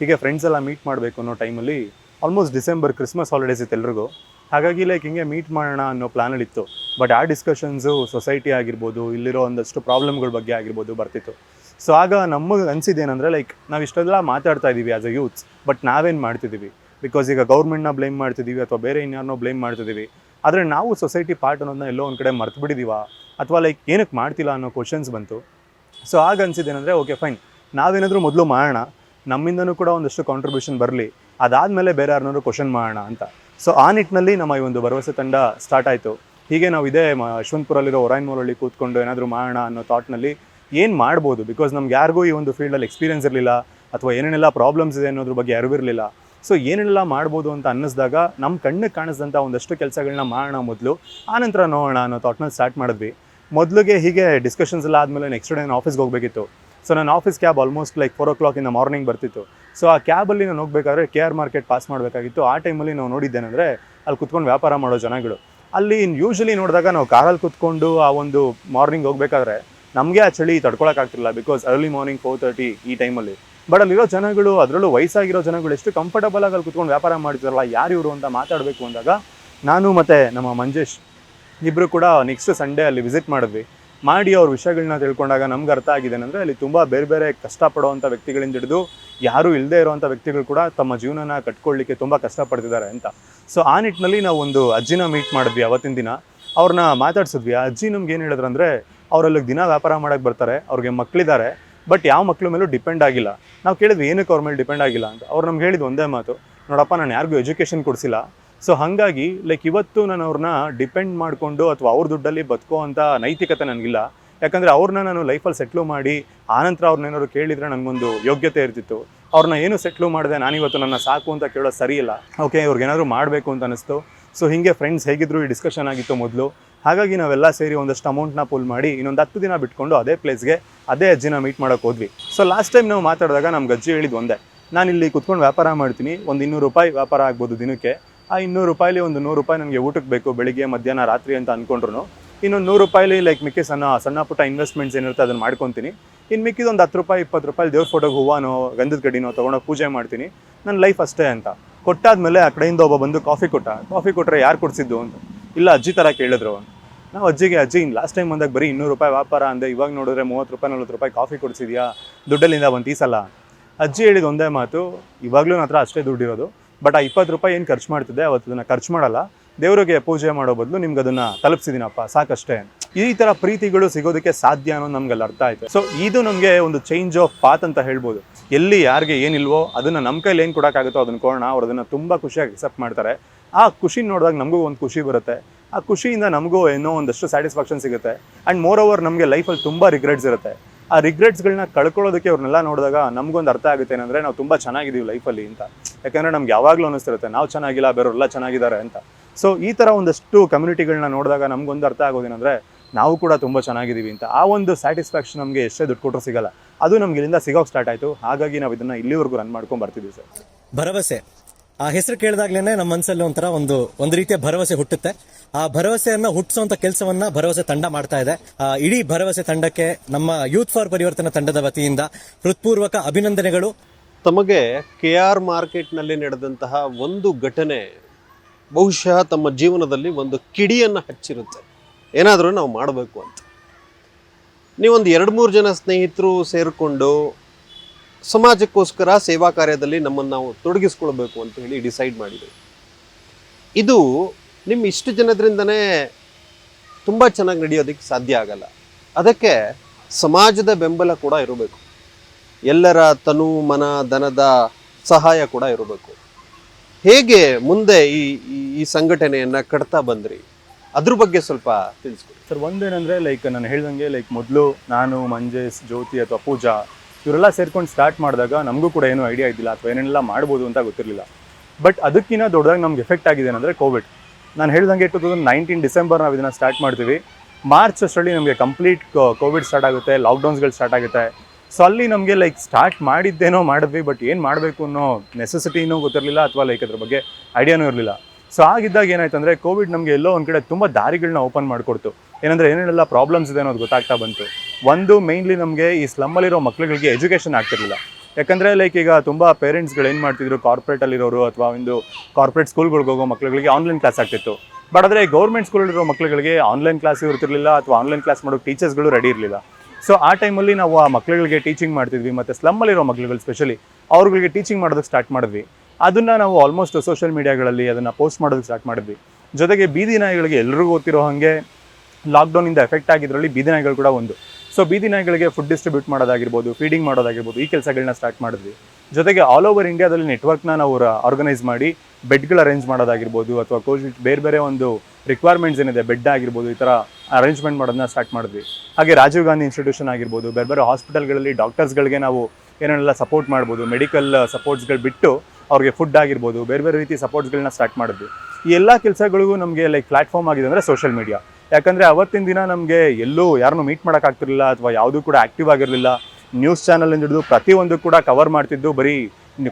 ಹೀಗೆ ಫ್ರೆಂಡ್ಸ್ ಎಲ್ಲ ಮೀಟ್ ಮಾಡಬೇಕು ಅನ್ನೋ ಟೈಮಲ್ಲಿ ಆಲ್ಮೋಸ್ಟ್ ಡಿಸೆಂಬರ್ ಕ್ರಿಸ್ಮಸ್ ಹಾಲಿಡೇಸ್ ಇತ್ತು ಎಲ್ರಿಗೂ. ಹಾಗಾಗಿ ಲೈಕ್ ಹಿಂಗೆ ಮೀಟ್ ಮಾಡೋಣ ಅನ್ನೋ ಪ್ಲ್ಯಾನಲ್ಲಿತ್ತು ಬಟ್ ಆ ಡಿಸ್ಕಷನ್ಸು ಸೊಸೈಟಿ ಆಗಿರ್ಬೋದು, ಇಲ್ಲಿರೋ ಒಂದಷ್ಟು ಪ್ರಾಬ್ಲಮ್ಗಳ ಬಗ್ಗೆ ಆಗಿರ್ಬೋದು ಬರ್ತಿತ್ತು. ಸೊ ಆಗ ನಮಗೆ ಅನಿಸಿದ್ದೇನೆಂದರೆ ಲೈಕ್ ನಾವು ಇಷ್ಟೆಲ್ಲ ಮಾತಾಡ್ತಾ ಇದ್ದೀವಿ ಆ್ಯಸ್ ಅ ಯೂತ್ಸ್ ಬಟ್ ನಾವೇನು ಮಾಡ್ತಿದ್ದೀವಿ? ಬಿಕಾಸ್ ಈಗ ಗೌರ್ಮೆಂಟ್ನ ಬ್ಲೇಮ್ ಮಾಡ್ತಿದ್ದೀವಿ, ಅಥವಾ ಬೇರೆ ಇನ್ಯಾರನ್ನೋ ಬ್ಲೇಮ್ ಮಾಡ್ತಿದ್ದೀವಿ. ಆದರೆ ನಾವು ಸೊಸೈಟಿ ಪಾರ್ಟ್ ಅನ್ನೋದನ್ನ ಎಲ್ಲೋ ಒಂದು ಕಡೆ ಮರ್ತು ಬಿಡಿದೀವಾ ಅಥವಾ ಲೈಕ್ ಏನಕ್ಕೆ ಮಾಡ್ತಿಲ್ಲ ಅನ್ನೋ ಕ್ವಶನ್ಸ್ ಬಂತು. ಸೊ ಆಗ ಅನಿಸಿದ್ದೇನೆಂದರೆ ಓಕೆ ಫೈನ್ ನಾವೇನಾದರೂ ಮೊದಲು ಮಾಡೋಣ. ನಮ್ಮಿಂದನೂ ಕೂಡ ಒಂದಷ್ಟು ಕಾಂಟ್ರಿಬ್ಯೂಷನ್ ಬರಲಿ. ಅದಾದಮೇಲೆ ಬೇರೆ ಯಾರನ್ನಾದ್ರು ಕ್ವಶನ್ ಮಾಡೋಣ ಅಂತ. ಸೊ ಆ ನಿಟ್ಟಿನಲ್ಲಿ ನಮ್ಮ ಈ ಒಂದು ಭರವಸೆ ತಂಡ ಸ್ಟಾರ್ಟ್ ಆಯಿತು. ಹೀಗೆ ನಾವು ಇದೇ ಮ, ಯಶವಂತಪುರಲ್ಲಿರೋ ಒರಾಯನ್ ಮೋಲಲ್ಲಿ ಕೂತ್ಕೊಂಡು ಏನಾದರೂ ಮಾಡೋಣ ಅನ್ನೋ ಥಾಟ್ನಲ್ಲಿ ಏನು ಮಾಡ್ಬೋದು? ಬಿಕಾಸ್ ನಮ್ಗೆ ಯಾರಿಗೂ ಈ ಒಂದು ಫೀಲ್ಡಲ್ಲಿ ಎಕ್ಸ್ಪೀರಿಯನ್ಸ್ ಇರಲಿಲ್ಲ, ಅಥವಾ ಏನೇನೆಲ್ಲ ಪ್ರಾಬ್ಲಮ್ಸ್ ಇದೆ ಅನ್ನೋದ್ರ ಬಗ್ಗೆ ಅರಿವಿರಲಿಲ್ಲ ಸೊ ಏನೆಲ್ಲ ಮಾಡ್ಬೋದು ಅಂತ ಅನ್ನಿಸ್ದಾಗ ನಮ್ಮ ಕಣ್ಣಿಗೆ ಕಾಣಿಸಿದಂಥ ಒಂದಷ್ಟು ಕೆಲಸಗಳನ್ನ ಮಾಡೋಣ ಮೊದಲು ಆನಂತರ ನೋಡೋಣ ಅನ್ನೋ ಥಾಟ್ನಲ್ಲಿ ಸ್ಟಾರ್ಟ್ ಮಾಡಿದ್ವಿ. ಮೊದಲಿಗೆ ಹೀಗೆ ಡಿಸ್ಕಷನ್ಸ್ ಎಲ್ಲ ಆದಮೇಲೆ ನೆಕ್ಸ್ಟ್ ಡೇ ನಾನು ಆಫೀಸ್ಗೆ ಹೋಗಬೇಕಿತ್ತು. ಸೊ ನಾನು office cab almost like four o'clock ಇಂದ ಮಾರ್ನಿಂಗ್ ಬರ್ತಿತ್ತು. ಸೊ ಆ ಕ್ಯಾಬಲ್ಲಿ ನಾನು ಹೋಗಬೇಕಾದ್ರೆ ಕೆ ಆರ್ ಮಾರ್ಕೆಟ್ ಪಾಸ್ ಮಾಡಬೇಕಾಗಿತ್ತು. ಆ ಟೈಮಲ್ಲಿ ನಾವು ನೋಡಿದ್ದೇನೆಂದರೆ ಅಲ್ಲಿ ಕುತ್ಕೊಂಡು ವ್ಯಾಪಾರ ಮಾಡೋ ಜನಗಳು. ಅಲ್ಲಿ ಯೂಶಲಿ ನೋಡಿದಾಗ ನಾವು ಕಾರಲ್ಲಿ ಕುತ್ಕೊಂಡು ಆ ಒಂದು ಮಾರ್ನಿಂಗ್ ಹೋಗಬೇಕಾದ್ರೆ ನಮಗೆ ಆ ಚಳಿ ತಡ್ಕೊಳಕ್ಕಾಗ್ತಿಲ್ಲ because early morning four thirty ಈ ಟೈಮಲ್ಲಿ ಬಟ್ ಅಲ್ಲಿರೋ ಜನಗಳು, ಅದರಲ್ಲೂ ವಯಸ್ಸಾಗಿರೋ ಜನಗಳು ಎಷ್ಟು ಕಂಫರ್ಟಬಲ್ ಆಗಿ ಅಲ್ಲಿ ಕುತ್ಕೊಂಡು ವ್ಯಾಪಾರ ಮಾಡ್ತಿರಲ್ಲ ಯಾರು ಇವರು ಅಂತ ಮಾತಾಡಬೇಕು ಅಂದಾಗ ನಾನು ಮತ್ತು ನಮ್ಮ ಮಂಜೇಶ್ ಇಬ್ಬರು ಕೂಡ ನೆಕ್ಸ್ಟ್ ಸಂಡೇ ಅಲ್ಲಿ ವಿಸಿಟ್ ಮಾಡಿದ್ವಿ. ಮಾಡಿ ಅವ್ರ ವಿಷಯಗಳನ್ನ ತಿಳ್ಕೊಂಡಾಗ ನಮ್ಗೆ ಅರ್ಥ ಆಗಿದೆ ಅಂದರೆ ಅಲ್ಲಿ ತುಂಬ ಬೇರೆ ಬೇರೆ ಕಷ್ಟಪಡುವಂಥ ವ್ಯಕ್ತಿಗಳಿಂದ ಹಿಡಿದು ಯಾರೂ ಇಲ್ಲದೆ ಇರುವಂಥ ವ್ಯಕ್ತಿಗಳು ಕೂಡ ತಮ್ಮ ಜೀವನನ ಕಟ್ಕೊಳ್ಳಿಕ್ಕೆ ತುಂಬ ಕಷ್ಟಪಡ್ತಿದ್ದಾರೆ ಅಂತ. ಸೊ ಆ ನಿಟ್ಟಿನಲ್ಲಿ ನಾವು ಒಂದು ಅಜ್ಜಿನ ಮೀಟ್ ಮಾಡಿದ್ವಿ ಅವತ್ತಿನ ದಿನ. ಅವ್ರನ್ನ ಮಾತಾಡ್ಸಿದ್ವಿ. ಅಜ್ಜಿ ನಮ್ಗೆ ಏನು ಹೇಳಿದ್ರು ಅಂದರೆ ಅವರಲ್ಲಿ ದಿನ ವ್ಯಾಪಾರ ಮಾಡೋಕ್ಕೆ ಬರ್ತಾರೆ, ಅವ್ರಿಗೆ ಮಕ್ಕಳಿದ್ದಾರೆ ಬಟ್ ಯಾವ ಮಕ್ಳ ಮೇಲೂ ಡಿಪೆಂಡ್ ಆಗಿಲ್ಲ. ನಾವು ಕೇಳಿದ್ವಿ, ಏನಕ್ಕೆ ಅವ್ರ ಮೇಲೆ ಡಿಪೆಂಡ್ ಆಗಿಲ್ಲ ಅಂತ. ಅವ್ರು ನಮ್ಗೆ ಹೇಳಿದ್ದು ಒಂದೇ ಮಾತು, ನೋಡಪ್ಪ, ನಾನು ಯಾರಿಗೂ ಎಜುಕೇಷನ್ ಕೊಡಿಸಿಲ್ಲ. ಸೊ ಹಾಗಾಗಿ ಲೈಕ್ ಇವತ್ತು ನಾನು ಅವ್ರನ್ನ ಡಿಪೆಂಡ್ ಮಾಡಿಕೊಂಡು ಅಥವಾ ಅವ್ರ ದುಡ್ಡಲ್ಲಿ ಬದುಕೋ ಅಂತ ನೈತಿಕತೆ ನನಗಿಲ್ಲ. ಯಾಕಂದರೆ ಅವ್ರನ್ನ ನಾನು ಲೈಫಲ್ಲಿ ಸೆಟ್ಲು ಮಾಡಿ ಆನಂತರ ಅವ್ರನ್ನ ಏನಾದ್ರು ಕೇಳಿದರೆ ನನಗೊಂದು ಯೋಗ್ಯತೆ ಇರ್ತಿತ್ತು. ಅವ್ರನ್ನ ಏನು ಸೆಟ್ಲು ಮಾಡಿದೆ, ನಾನಿವತ್ತು ನನ್ನ ಸಾಕು ಅಂತ ಕೇಳೋದು ಸರಿಯಿಲ್ಲ ಓಕೆ ಇವ್ರಿಗೇನಾದ್ರು ಮಾಡಬೇಕು ಅಂತ ಅನಿಸ್ತು. ಸೊ ಹೀಗೆ ಫ್ರೆಂಡ್ಸ್ ಹೇಗಿದ್ರು ಈ ಡಿಸ್ಕಷನ್ ಆಗಿತ್ತು ಮೊದಲು. ಹಾಗಾಗಿ ನಾವೆಲ್ಲ ಸೇರಿ ಒಂದಷ್ಟು ಅಮೌಂಟ್ನ ಪುಲ್ ಮಾಡಿ, ಇನ್ನೊಂದು ಹತ್ತು ದಿನ ಬಿಟ್ಕೊಂಡು ಅದೇ ಪ್ಲೇಸ್ಗೆ ಅದೇ ಅಜ್ಜಿನ ಮೀಟ್ ಮಾಡೋಕೆ ಹೋದ್ವಿ. ಸೊ ಲಾಸ್ಟ್ ಟೈಮ್ ನಾವು ಮಾತಾಡಿದಾಗ ನಮ್ಗೆ ಅಜ್ಜಿ ಹೇಳಿದ್ದು ಒಂದೇ. ನಾನು ಇಲ್ಲಿ ಕುತ್ಕೊಂಡು ವ್ಯಾಪಾರ ಮಾಡ್ತೀನಿ, ಒಂದು ಇನ್ನೂರು ರೂಪಾಯಿ ವ್ಯಾಪಾರ ಆಗ್ಬೋದು ದಿನಕ್ಕೆ. ಆ ಇನ್ನೂರು ರೂಪಾಯಿಲಿ ಒಂದು ನೂರು ರೂಪಾಯಿ ನನಗೆ ಊಟಕ್ಕೆ ಬೇಕು, ಬೆಳಿಗ್ಗೆ, ಮಧ್ಯಾಹ್ನ, ರಾತ್ರಿ ಅಂತ ಅಂದ್ಕೊಂಡ್ರು ಇನ್ನೊಂದು ನೂರು ರೂಪಾಯಿಲಿ ಲೈಕ್ ಮಿಕ್ಕಿ ಸಣ್ಣ ಸಣ್ಣ ಪುಟ್ಟ ಇನ್ವೆಸ್ಟ್ಮೆಂಟ್ಸ್ ಏನಿರುತ್ತೆ ಅದನ್ನು ಮಾಡ್ಕೊತೀನಿ. ಇನ್ನು ಮಿಕ್ಕಿದ ಒಂದು ಹತ್ತು ರೂಪಾಯಿ, ಇಪ್ಪತ್ತು ರೂಪಾಯಿ, ದೇವ್ರ ಫೋಟೋಗೆ ಹೂವನೋ, ಗಂಧದ ಗಡಿನೋ ತೊಗೊಂಡೋಗಿ ಪೂಜೆ ಮಾಡ್ತೀನಿ. ನನ್ನ ಲೈಫ್ ಅಷ್ಟೇ ಅಂತ. ಕೊಟ್ಟಾದ್ಮೇಲೆ ಆ ಕಡೆಯಿಂದ ಒಬ್ಬ ಬಂದು ಕಾಫಿ ಕೊಟ್ಟ. ಕಾಫಿ ಕೊಟ್ಟರೆ ಯಾರು ಕೊಡಿಸಿದ್ದು ಅಂತ. ಇಲ್ಲ, ಅಜ್ಜಿ ಥರ ಕೇಳಿದ್ರು ನಾವು ಅಜ್ಜಿಗೆ, ಅಜ್ಜಿ ಲಾಸ್ಟ್ ಟೈಮ್ ಬಂದಾಗ ಬರೀ ಇನ್ನೂರು ರೂಪಾಯಿ ವ್ಯಾಪಾರ ಅಂದೆ. ಇವಾಗ ನೋಡಿದ್ರೆ ಮೂವತ್ತು ರೂಪಾಯಿ, ನಲ್ವತ್ತು ರೂಪಾಯಿ ಕಾಫಿ ಕೊಡಿಸಿದ್ಯಾ? ದುಡ್ಡಲ್ಲಿಂದ ಬಂದು ಈ ಅಜ್ಜಿ ಹೇಳಿದ ಒಂದೇ ಮಾತು. ಇವಾಗಲೂ ನನ್ನ ಹತ್ರ ಅಷ್ಟೇ ದುಡ್ಡಿರೋದು. ಬಟ್ ಆ ಇಪ್ಪತ್ತು ರೂಪಾಯಿ ಏನು ಖರ್ಚು ಮಾಡ್ತಿದ್ದೆ ಅವತ್ತು ಅದನ್ನು ಖರ್ಚು ಮಾಡಲ್ಲ. ದೇವರಿಗೆ ಪೂಜೆ ಮಾಡೋ ಬದಲು ನಿಮ್ಗೆ ಅದನ್ನ ತಲುಪಿಸಿದೀನಪ್ಪ, ಸಾಕಷ್ಟೇ. ಈ ತರ ಪ್ರೀತಿಗಳು ಸಿಗೋದಕ್ಕೆ ಸಾಧ್ಯ ಅನ್ನೋದು ನಮ್ಗೆಲ್ಲ ಅರ್ಥ ಆಯ್ತು. ಸೊ ಇದು ನಮಗೆ ಒಂದು ಚೇಂಜ್ ಆಫ್ ಪಾತ್ ಅಂತ ಹೇಳ್ಬೋದು. ಎಲ್ಲಿ ಯಾರಿಗೆ ಏನಿಲ್ವೋ ಅದನ್ನ ನಮ್ಮ ಕೈಲಿ ಏನು ಕೊಡೋಕ್ಕಾಗುತ್ತೋ ಅದನ್ನ ಕೊಡೋಣ, ಅವ್ರು ಅದನ್ನ ತುಂಬಾ ಖುಷಿಯಾಗಿ ಅಕ್ಸೆಪ್ಟ್ ಮಾಡ್ತಾರೆ. ಆ ಖುಷಿ ನೋಡಿದಾಗ ನಮಗೂ ಒಂದು ಖುಷಿ ಬರುತ್ತೆ. ಆ ಖುಷಿಯಿಂದ ನಮಗೂ ಏನೋ ಒಂದಷ್ಟು ಸ್ಯಾಟಿಸ್ಫ್ಯಾಕ್ಷನ್ ಸಿಗುತ್ತೆ. ಆ್ಯಂಡ್ ಮೋರ್ ಓವರ್ ನಮಗೆ ಲೈಫಲ್ಲಿ ತುಂಬ ರಿಗ್ರೆಟ್ಸ್ ಇರುತ್ತೆ. ಆ ರಿಗ್ರೆಟ್ಸ್ಗಳನ್ನ ಕಳ್ಕೊಳ್ಳೋದಕ್ಕೆ ಅವ್ರನ್ನೆಲ್ಲ ನೋಡಿದಾಗ ನಮಗೊಂದು ಅರ್ಥ ಆಗುತ್ತೆ ಏನಂದರೆ, ನಾವು ತುಂಬ ಚೆನ್ನಾಗಿದ್ದೀವಿ ಲೈಫಲ್ಲಿ ಅಂತ. ಯಾಕಂದರೆ ನಮ್ಗೆ ಯಾವಾಗಲೂ ಅನ್ನಿಸ್ತಿರುತ್ತೆ, ನಾವು ಚೆನ್ನಾಗಿಲ್ಲ, ಬೇರೆಯವರೆಲ್ಲ ಚೆನ್ನಾಗಿದ್ದಾರೆ ಅಂತ. ಸೊ ಈ ಥರ ಒಂದಷ್ಟು ಕಮ್ಯುನಿಟಿಗಳನ್ನ ನೋಡಿದಾಗ ನಮಗೊಂದು ಅರ್ಥ ಆಗೋದೇನೆಂದರೆ ನಾವು ಕೂಡ ತುಂಬ ಚೆನ್ನಾಗಿದ್ದೀವಿ ಅಂತ. ಆ ಒಂದು ಸ್ಯಾಟಿಸ್ಫ್ಯಾಕ್ಷನ್ ನಮಗೆ ಎಷ್ಟೇ ದುಡ್ಡು ಕೊಟ್ಟರು ಸಿಗಲ್ಲ. ಅದು ನಮ್ಗೆ ಇಲ್ಲಿಂದ ಸಿಗೋಕೆ ಸ್ಟಾರ್ಟ್ ಆಯಿತು. ಹಾಗಾಗಿ ನಾವು ಇದನ್ನು ಇಲ್ಲಿವರೆಗೂ ರನ್ ಮಾಡ್ಕೊಂಡು ಬರ್ತಿದ್ದೀವಿ ಸರ್. ಭರವಸೆ. ಆ ಹೆಸರು ಕೇಳಿದಾಗ್ಲೇನೆ ನಮ್ಮ ಮನಸ್ಸಲ್ಲಿ ಒಂಥರ ಒಂದು ಒಂದು ರೀತಿಯ ಭರವಸೆ ಹುಟ್ಟುತ್ತೆ. ಆ ಭರವಸೆಯನ್ನ ಹುಟ್ಟಿಸುವಂತ ಕೆಲಸವನ್ನ ಭರವಸೆ ತಂಡ ಮಾಡ್ತಾ ಇದೆ. ಇಡೀ ಭರವಸೆ ತಂಡಕ್ಕೆ ನಮ್ಮ ಯೂತ್ ಫಾರ್ ಪರಿವರ್ತನ ತಂಡದ ವತಿಯಿಂದ ಹೃತ್ಪೂರ್ವಕ ಅಭಿನಂದನೆಗಳು. ತಮಗೆ ಕೆ ಆರ್ ಮಾರ್ಕೆಟ್ನಲ್ಲಿ ನಡೆದಂತಹ ಒಂದು ಘಟನೆ ಬಹುಶಃ ತಮ್ಮ ಜೀವನದಲ್ಲಿ ಒಂದು ಕಿಡಿಯನ್ನು ಹಚ್ಚಿರುತ್ತೆ. ಏನಾದರೂ ನಾವು ಮಾಡಬೇಕು ಅಂತ. ನೀವೊಂದು ಎರಡು ಮೂರು ಜನ ಸ್ನೇಹಿತರು ಸೇರಿಕೊಂಡು ಸಮಾಜಕ್ಕೋಸ್ಕರ ಸೇವಾ ಕಾರ್ಯದಲ್ಲಿ ನಮ್ಮನ್ನು ನಾವು ತೊಡಗಿಸ್ಕೊಳ್ಬೇಕು ಅಂತ ಹೇಳಿ ಡಿಸೈಡ್ ಮಾಡಿದೆ ಇದು ನಿಮ್ಮ ಇಷ್ಟು ಜನದ್ರಿಂದನೇ ತುಂಬ ಚೆನ್ನಾಗಿ ನಡೆಯೋದಕ್ಕೆ ಸಾಧ್ಯ ಆಗಲ್ಲ. ಅದಕ್ಕೆ ಸಮಾಜದ ಬೆಂಬಲ ಕೂಡ ಇರಬೇಕು. ಎಲ್ಲರ ತನು, ಮನ, ಧನದ ಸಹಾಯ ಕೂಡ ಇರಬೇಕು. ಹೇಗೆ ಮುಂದೆ ಈ, ಈ- ಸಂಘಟನೆಯನ್ನ ಕಟ್ತಾ ಬಂದ್ರಿ? ಅದ್ರ ಬಗ್ಗೆ ಸ್ವಲ್ಪ ತಿಳಿಸ್ಕೊಡಿ. ಸರ್, ಒಂದೇನಂದ್ರೆ ಲೈಕ್ ನಾನು ಹೇಳ್ದಂಗೆ ಲೈಕ್ ಮೊದಲು ನಾನು, ಮಂಜೇಶ್, ಜ್ಯೋತಿ ಅಥವಾ ಪೂಜಾ, ಇವರೆಲ್ಲ ಸೇರ್ಕೊಂಡು ಸ್ಟಾರ್ಟ್ ಮಾಡಿದಾಗ ನಮಗೂ ಕೂಡ ಏನೂ ಐಡಿಯಾ ಇದ್ದಿಲ್ಲ ಅಥವಾ ಏನೆಲ್ಲ ಮಾಡ್ಬೋದು ಅಂತ ಗೊತ್ತಿರಲಿಲ್ಲ. ಬಟ್ ಅದಕ್ಕಿಂತ ದೊಡ್ಡದಾಗಿ ನಮ್ಗೆ ಎಫೆಕ್ಟ್ ಆಗಿದೆ ಏನಂದ್ರೆ ಕೋವಿಡ್ ನಾನು ಹೇಳ್ದಂಗೆ ಟು ತೌಸಂಡ್ ನೈನ್ಟೀನ್ ಡಿಸೆಂಬರ್ ನಾವು ಇದನ್ನು ಸ್ಟಾರ್ಟ್ ಮಾಡ್ತೀವಿ. ಮಾರ್ಚ್ ಅಷ್ಟರಲ್ಲಿ ನಮಗೆ ಕಂಪ್ಲೀಟ್ ಕೋವಿಡ್ ಸ್ಟಾರ್ಟ್ ಆಗುತ್ತೆ ಲಾಕ್ಡೌನ್ಸ್ಗಳು ಸ್ಟಾರ್ಟ್ ಆಗುತ್ತೆ. ಸೊ ಅಲ್ಲಿ ನಮಗೆ ಲೈಕ್ ಸ್ಟಾರ್ಟ್ ಮಾಡಿದ್ದೇನೋ ಮಾಡಿದ್ವಿ ಬಟ್ ಏನು ಮಾಡಬೇಕು ಅನ್ನೋ ನೆಸೆಸಿಟಿನೂ ಗೊತ್ತಿರಲಿಲ್ಲ, ಅಥವಾ ಲೈಕ್ ಅದ್ರ ಬಗ್ಗೆ ಐಡಿಯಾನೂ ಇರಲಿಲ್ಲ. ಸೊ ಆಗಿದ್ದಾಗ ಏನಾಯ್ತು ಅಂದರೆ ಕೋವಿಡ್ ನಮಗೆ ಎಲ್ಲೋ ಒಂದು ಕಡೆ ತುಂಬ ದಾರಿಗಳನ್ನ ಓಪನ್ ಮಾಡಿಕೊಡ್ತು. ಏನಂದರೆ, ಏನೇನೆಲ್ಲ ಪ್ರಾಬ್ಲಮ್ಸ್ ಇದೆ ಅನ್ನೋದು ಗೊತ್ತಾಗ್ತಾ ಬಂತು. ಒಂದು ಮೇಯ್ನ್ಲಿ ನಮಗೆ ಈ ಸ್ಲಮ್ಮಲ್ಲಿರೋ ಮಕ್ಳುಗಳಿಗೆ ಎಜುಕೇಷನ್ ಆಗ್ತಿರಲಿಲ್ಲ. ಯಾಕಂದರೆ ಲೈಕ್ ಈಗ ತುಂಬ ಪೇರೆಂಟ್ಸ್ಗಳು ಏನು ಮಾಡ್ತಿದ್ರು ಕಾರ್ಪೊರೇಟಲ್ಲಿರೋರು ಅಥವಾ, ಒಂದು ಕಾರ್ಪೊರೇಟ್ ಸ್ಕೂಲ್ಗಳಿಗೆ ಹೋಗೋ ಮಕ್ಳುಗಳಿಗೆ ಆನ್ಲೈನ್ ಕ್ಲಾಸ್ ಆಗ್ತಿತ್ತು. ಬಟ್ ಆದರೆ ಗೌರ್ಮೆಂಟ್ ಸ್ಕೂಲಲ್ಲಿರೋ ಮಕ್ಳುಗಳಿಗೆ ಆನ್ಲೈನ್ ಕ್ಲಾಸ್ ಇರ್ತಿರಲಿಲ್ಲ, ಅಥವಾ ಆನ್ಲೈನ್ ಕ್ಲಾಸ್ ಮಾಡೋ ಟೀಚರ್ಸ್ಗಳು ರೆಡಿ ಇರಲಿಲ್ಲ. ಸೊ ಆ ಟೈಮಲ್ಲಿ ನಾವು ಆ ಮಕ್ಳುಗಳಿಗೆ ಟೀಚಿಂಗ್ ಮಾಡ್ತಿದ್ವಿ, ಮತ್ತು ಸ್ಲಮ್ಮಲ್ಲಿರೋ ಮಕ್ಳುಗಳು ಸ್ಪೆಷಲಿ ಅವ್ರುಗಳಿಗೆ ಟೀಚಿಂಗ್ ಮಾಡೋದಕ್ಕೆ ಸ್ಟಾರ್ಟ್ ಮಾಡಿದ್ವಿ. ಅದನ್ನು ನಾವು ಆಲ್ಮೋಸ್ಟ್ ಸೋಷಿಯಲ್ ಮೀಡಿಯಾಗಳಲ್ಲಿ ಅದನ್ನು ಪೋಸ್ಟ್ ಮಾಡೋದಕ್ಕೆ ಸ್ಟಾರ್ಟ್ ಮಾಡಿದ್ವಿ. ಜೊತೆಗೆ ಬೀದಿ ನಾಯಿಗಳಿಗೆ ಎಲ್ರಿಗೂ ಗೊತ್ತಿರೋ ಹಾಗೆ ಲಾಕ್ಡೌನಿಂದ ಎಫೆಕ್ಟ್ ಆಗಿದ್ರಲ್ಲಿ ಬೀದಿ ನಾಯಿಗಳು ಕೂಡ ಒಂದು. ಸೊ ಬೀದಿ ನಾಯಿಗಳಿಗೆ ಫುಡ್ ಡಿಸ್ಟ್ರಿಬ್ಯೂಟ್ ಮಾಡೋದಾಗಿರ್ಬೋದು ಫೀಡಿಂಗ್ ಮಾಡೋದಾಗಿರ್ಬೋದು, ಈ ಕೆಲಸಗಳನ್ನ ಸ್ಟಾರ್ಟ್ ಮಾಡಿದ್ವಿ. ಜೊತೆಗೆ ಆಲ್ ಓವರ್ ಇಂಡಿಯಾದಲ್ಲಿ ನೆಟ್ವರ್ಕ್ನ ನಾವು ಆರ್ಗನೈಸ್ ಮಾಡಿ ಬೆಡ್ಗಳು ಅರೇಂಜ್ ಮಾಡೋದಾಗಿರ್ಬೋದು ಅಥವಾ ಕೋಚ್ ಬೇರೆ ಬೇರೆ ಒಂದು ರಿಕ್ವೈರ್ಮೆಂಟ್ಸ್ ಏನಿದೆ ಬೆಡ್ ಆಗಿರ್ಬೋದು, ಈ ಥರ ಅರೇಂಜ್ಮೆಂಟ್ ಮಾಡೋದನ್ನ ಸ್ಟಾರ್ಟ್ ಮಾಡಿದ್ವಿ. ಹಾಗೆ ರಾಜೀವ್ ಗಾಂಧಿ ಇನ್ಸ್ಟಿಟ್ಯೂಷನ್ ಆಗಿರ್ಬೋದು, ಬೇರೆ ಬೇರೆ ಹಾಸ್ಪಿಟಲ್ಗಳಲ್ಲಿ ಡಾಕ್ಟರ್ಸ್ಗಳಿಗೆ ನಾವು ಏನೇನೆಲ್ಲ ಸಪೋರ್ಟ್ ಮಾಡ್ಬೋದು ಮೆಡಿಕಲ್ ಸಪೋರ್ಟ್ಸ್ಗಳು ಬಿಟ್ಟು ಅವ್ರಿಗೆ ಫುಡ್ ಆಗಿರ್ಬೋದು, ಬೇರೆ ಬೇರೆ ರೀತಿ ಸಪೋರ್ಟ್ಸ್ಗಳನ್ನ ಸ್ಟಾರ್ಟ್ ಮಾಡಿದ್ವಿ. ಈ ಎಲ್ಲ ಕೆಲಸಗಳಿಗೂ ನಮಗೆ ಲೈಕ್ ಪ್ಲಾಟ್ಫಾರ್ಮ್ ಆಗಿದೆ ಅಂದರೆ ಸೋಷಿಯಲ್ ಮೀಡಿಯಾ ಯಾಕಂದರೆ ಅವತ್ತಿನ ದಿನ ನಮಗೆ ಎಲ್ಲೂ ಯಾರನ್ನೂ ಮೀಟ್ ಮಾಡೋಕ್ಕಾಗ್ತಿರಲಿಲ್ಲ ಅಥವಾ ಯಾವುದೂ ಕೂಡ ಆ್ಯಕ್ಟಿವ್ ಆಗಿರಲಿಲ್ಲ. ನ್ಯೂಸ್ ಚಾನಲಿಂದ ಹಿಡಿದು ಪ್ರತಿಯೊಂದು ಕೂಡ ಕವರ್ ಮಾಡ್ತಿದ್ದು ಬರೀ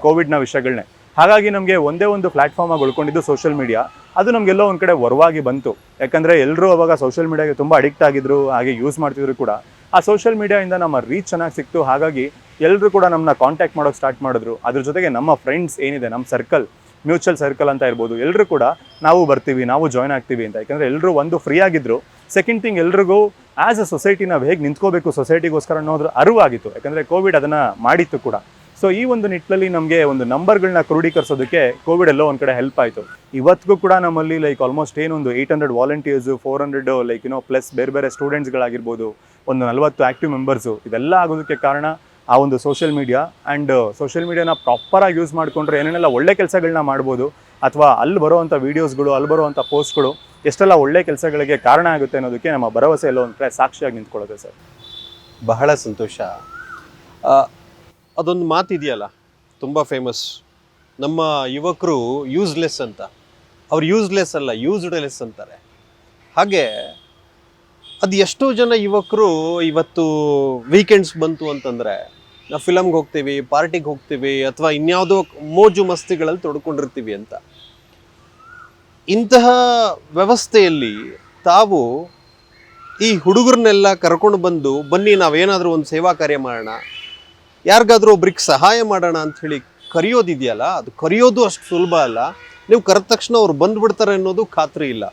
ಕೋವಿಡ್ನ ವಿಷಯಗಳನ್ನೇ ಹಾಗಾಗಿ ನಮಗೆ ಒಂದೇ ಒಂದು ಪ್ಲಾಟ್ಫಾರ್ಮ್ ಆಗಿ ಉಳ್ಕೊಂಡಿದ್ದು ಸೋಷಿಯಲ್ ಮೀಡಿಯಾ ಅದು ನಮಗೆಲ್ಲೋ ಒಂದು ಕಡೆ ವರವಾಗಿ ಬಂತು. ಯಾಕಂದರೆ ಎಲ್ಲರೂ ಅವಾಗ ಸೋಷಿಯಲ್ ಮೀಡಿಯಾಗೆ ತುಂಬ ಅಡಿಕ್ಟ್ ಆಗಿದ್ರು, ಹಾಗೆ ಯೂಸ್ ಮಾಡ್ತಿದ್ರು ಕೂಡ. ಆ ಸೋಷಿಯಲ್ ಮೀಡಿಯಾಯಿಂದ ನಮ್ಮ ರೀಚ್ ಚೆನ್ನಾಗಿ ಸಿಕ್ತು. ಹಾಗಾಗಿ ಎಲ್ಲರೂ ಕೂಡ ನಮ್ಮನ್ನ ಕಾಂಟ್ಯಾಕ್ಟ್ ಮಾಡೋಕೆ ಸ್ಟಾರ್ಟ್ ಮಾಡಿದ್ರು. ಅದ್ರ ಜೊತೆಗೆ ನಮ್ಮ ಫ್ರೆಂಡ್ಸ್ ಏನಿದೆ ನಮ್ಮ ಸರ್ಕಲ್ ಮ್ಯೂಚುವಲ್ ಸರ್ಕಲ್ ಅಂತ ಇರ್ಬೋದು ಎಲ್ಲರೂ ಕೂಡ ನಾವು ಬರ್ತೀವಿ, ನಾವು ಜಾಯ್ನ್ ಆಗ್ತೀವಿ ಅಂತ. ಯಾಕಂದರೆ ಎಲ್ಲರೂ ಒಂದು ಫ್ರೀ ಆಗಿದ್ರು. ಸೆಕೆಂಡ್ ಥಿಂಗ್ ಎಲ್ರಿಗೂ ಆ್ಯಸ್ ಅ ಸೊಸೈಟಿ ನಾವು ಹೇಗೆ ನಿಂತ್ಕೋಬೇಕು ಸೊಸೈಟಿಗೋಸ್ಕರ ಅನ್ನೋದ್ರ ಅರಿವಾಗಿತ್ತು ಯಾಕಂದರೆ ಕೋವಿಡ್ ಅದನ್ನು ಮಾಡಿತ್ತು ಕೂಡ. ಸೊ ಈ ಒಂದು ನಿಟ್ಟಿನಲ್ಲಿ ನಮಗೆ ಒಂದು ನಂಬರ್ಗಳನ್ನ ಕ್ರೋಢೀಕರಿಸೋದಕ್ಕೆ ಕೋವಿಡ್ ಎಲ್ಲೋ ಒಂದು ಕಡೆ ಹೆಲ್ಪ್ ಆಯಿತು. ಇವತ್ತಿಗೂ ಕೂಡ ನಮ್ಮಲ್ಲಿ ಲೈಕ್ ಆಲ್ಮೋಸ್ಟ್ ಏನೊಂದು eight hundred volunteers four hundred like you know plus ಬೇರೆ ಬೇರೆ ಸ್ಟೂಡೆಂಟ್ಸ್ಗಳಾಗಿರ್ಬೋದು ಒಂದು ನಲವತ್ತು ಆ್ಯಕ್ಟಿವ್ ಮೆಂಬರ್ಸು ಇದೆಲ್ಲ ಆಗೋದಕ್ಕೆ ಕಾರಣ ಆ ಒಂದು ಸೋಷಿಯಲ್ ಮೀಡಿಯಾ ಆ್ಯಂಡ್ ಸೋಷಿಯಲ್ ಮೀಡಿಯಾನ ಪ್ರಾಪರಾಗಿ ಯೂಸ್ ಮಾಡಿಕೊಂಡ್ರೆ ಏನೇನೆಲ್ಲ ಒಳ್ಳೆ ಕೆಲಸಗಳನ್ನ ಮಾಡ್ಬೋದು, ಅಥವಾ ಅಲ್ಲಿ ಬರುವಂಥ ವೀಡಿಯೋಸ್ಗಳು ಅಲ್ಲಿ ಬರುವಂಥ ಪೋಸ್ಟ್ಗಳು ಎಷ್ಟೆಲ್ಲ ಒಳ್ಳೆ ಕೆಲಸಗಳಿಗೆ ಕಾರಣ ಆಗುತ್ತೆ ಅನ್ನೋದಕ್ಕೆ ನಮ್ಮ ಭರವಸೆ ಎಲ್ಲ ಒಂದು ಕಡೆ ಸಾಕ್ಷಿಯಾಗಿ ನಿಂತ್ಕೊಳ್ಳೋದು ಸರ್. ಬಹಳ ಸಂತೋಷ. ಅದೊಂದು ಮಾತಿದೆಯಲ್ಲ, ತುಂಬ ಫೇಮಸ್ ನಮ್ಮ ಯುವಕರು ಯೂಸ್ಲೆಸ್ ಅಂತ. ಅವ್ರು ಯೂಸ್ಲೆಸ್ ಅಲ್ಲ ಯೂಸ್ಡ್ಲೆಸ್ ಅಂತಾರೆ. ಹಾಗೆ, ಅದು ಎಷ್ಟೋ ಜನ ಯುವಕರು ಇವತ್ತು ವೀಕೆಂಡ್ಸ್ ಬಂತು ಅಂತಂದರೆ, ನಾವು ಫಿಲಮ್ಗೆ ಹೋಗ್ತೀವಿ ಪಾರ್ಟಿಗೆ ಹೋಗ್ತೀವಿ, ಅಥವಾ ಇನ್ಯಾವುದೋ ಮೋಜು ಮಸ್ತಿಗಳಲ್ಲಿ ತೊಡ್ಕೊಂಡಿರ್ತೀವಿ ಅಂತ. ಇಂತಹ ವ್ಯವಸ್ಥೆಯಲ್ಲಿ ತಾವು ಈ ಹುಡುಗರನ್ನೆಲ್ಲ ಕರ್ಕೊಂಡು ಬಂದು, ಬನ್ನಿ ನಾವೇನಾದರೂ ಒಂದು ಸೇವಾ ಕಾರ್ಯ ಮಾಡೋಣ ಯಾರಿಗಾದ್ರೂ ಒಬ್ರಿಗೆ ಸಹಾಯ ಮಾಡೋಣ ಅಂತ ಹೇಳಿ ಕರೆಯೋದಿದೆಯಲ್ಲ, ಅದು ಕರೆಯೋದು ಅಷ್ಟು ಸುಲಭ ಅಲ್ಲ. ನೀವು ಕರೆದ ತಕ್ಷಣ ಅವ್ರು ಬಂದ್ಬಿಡ್ತಾರೆ ಅನ್ನೋದು ಖಾತ್ರಿ ಇಲ್ಲ.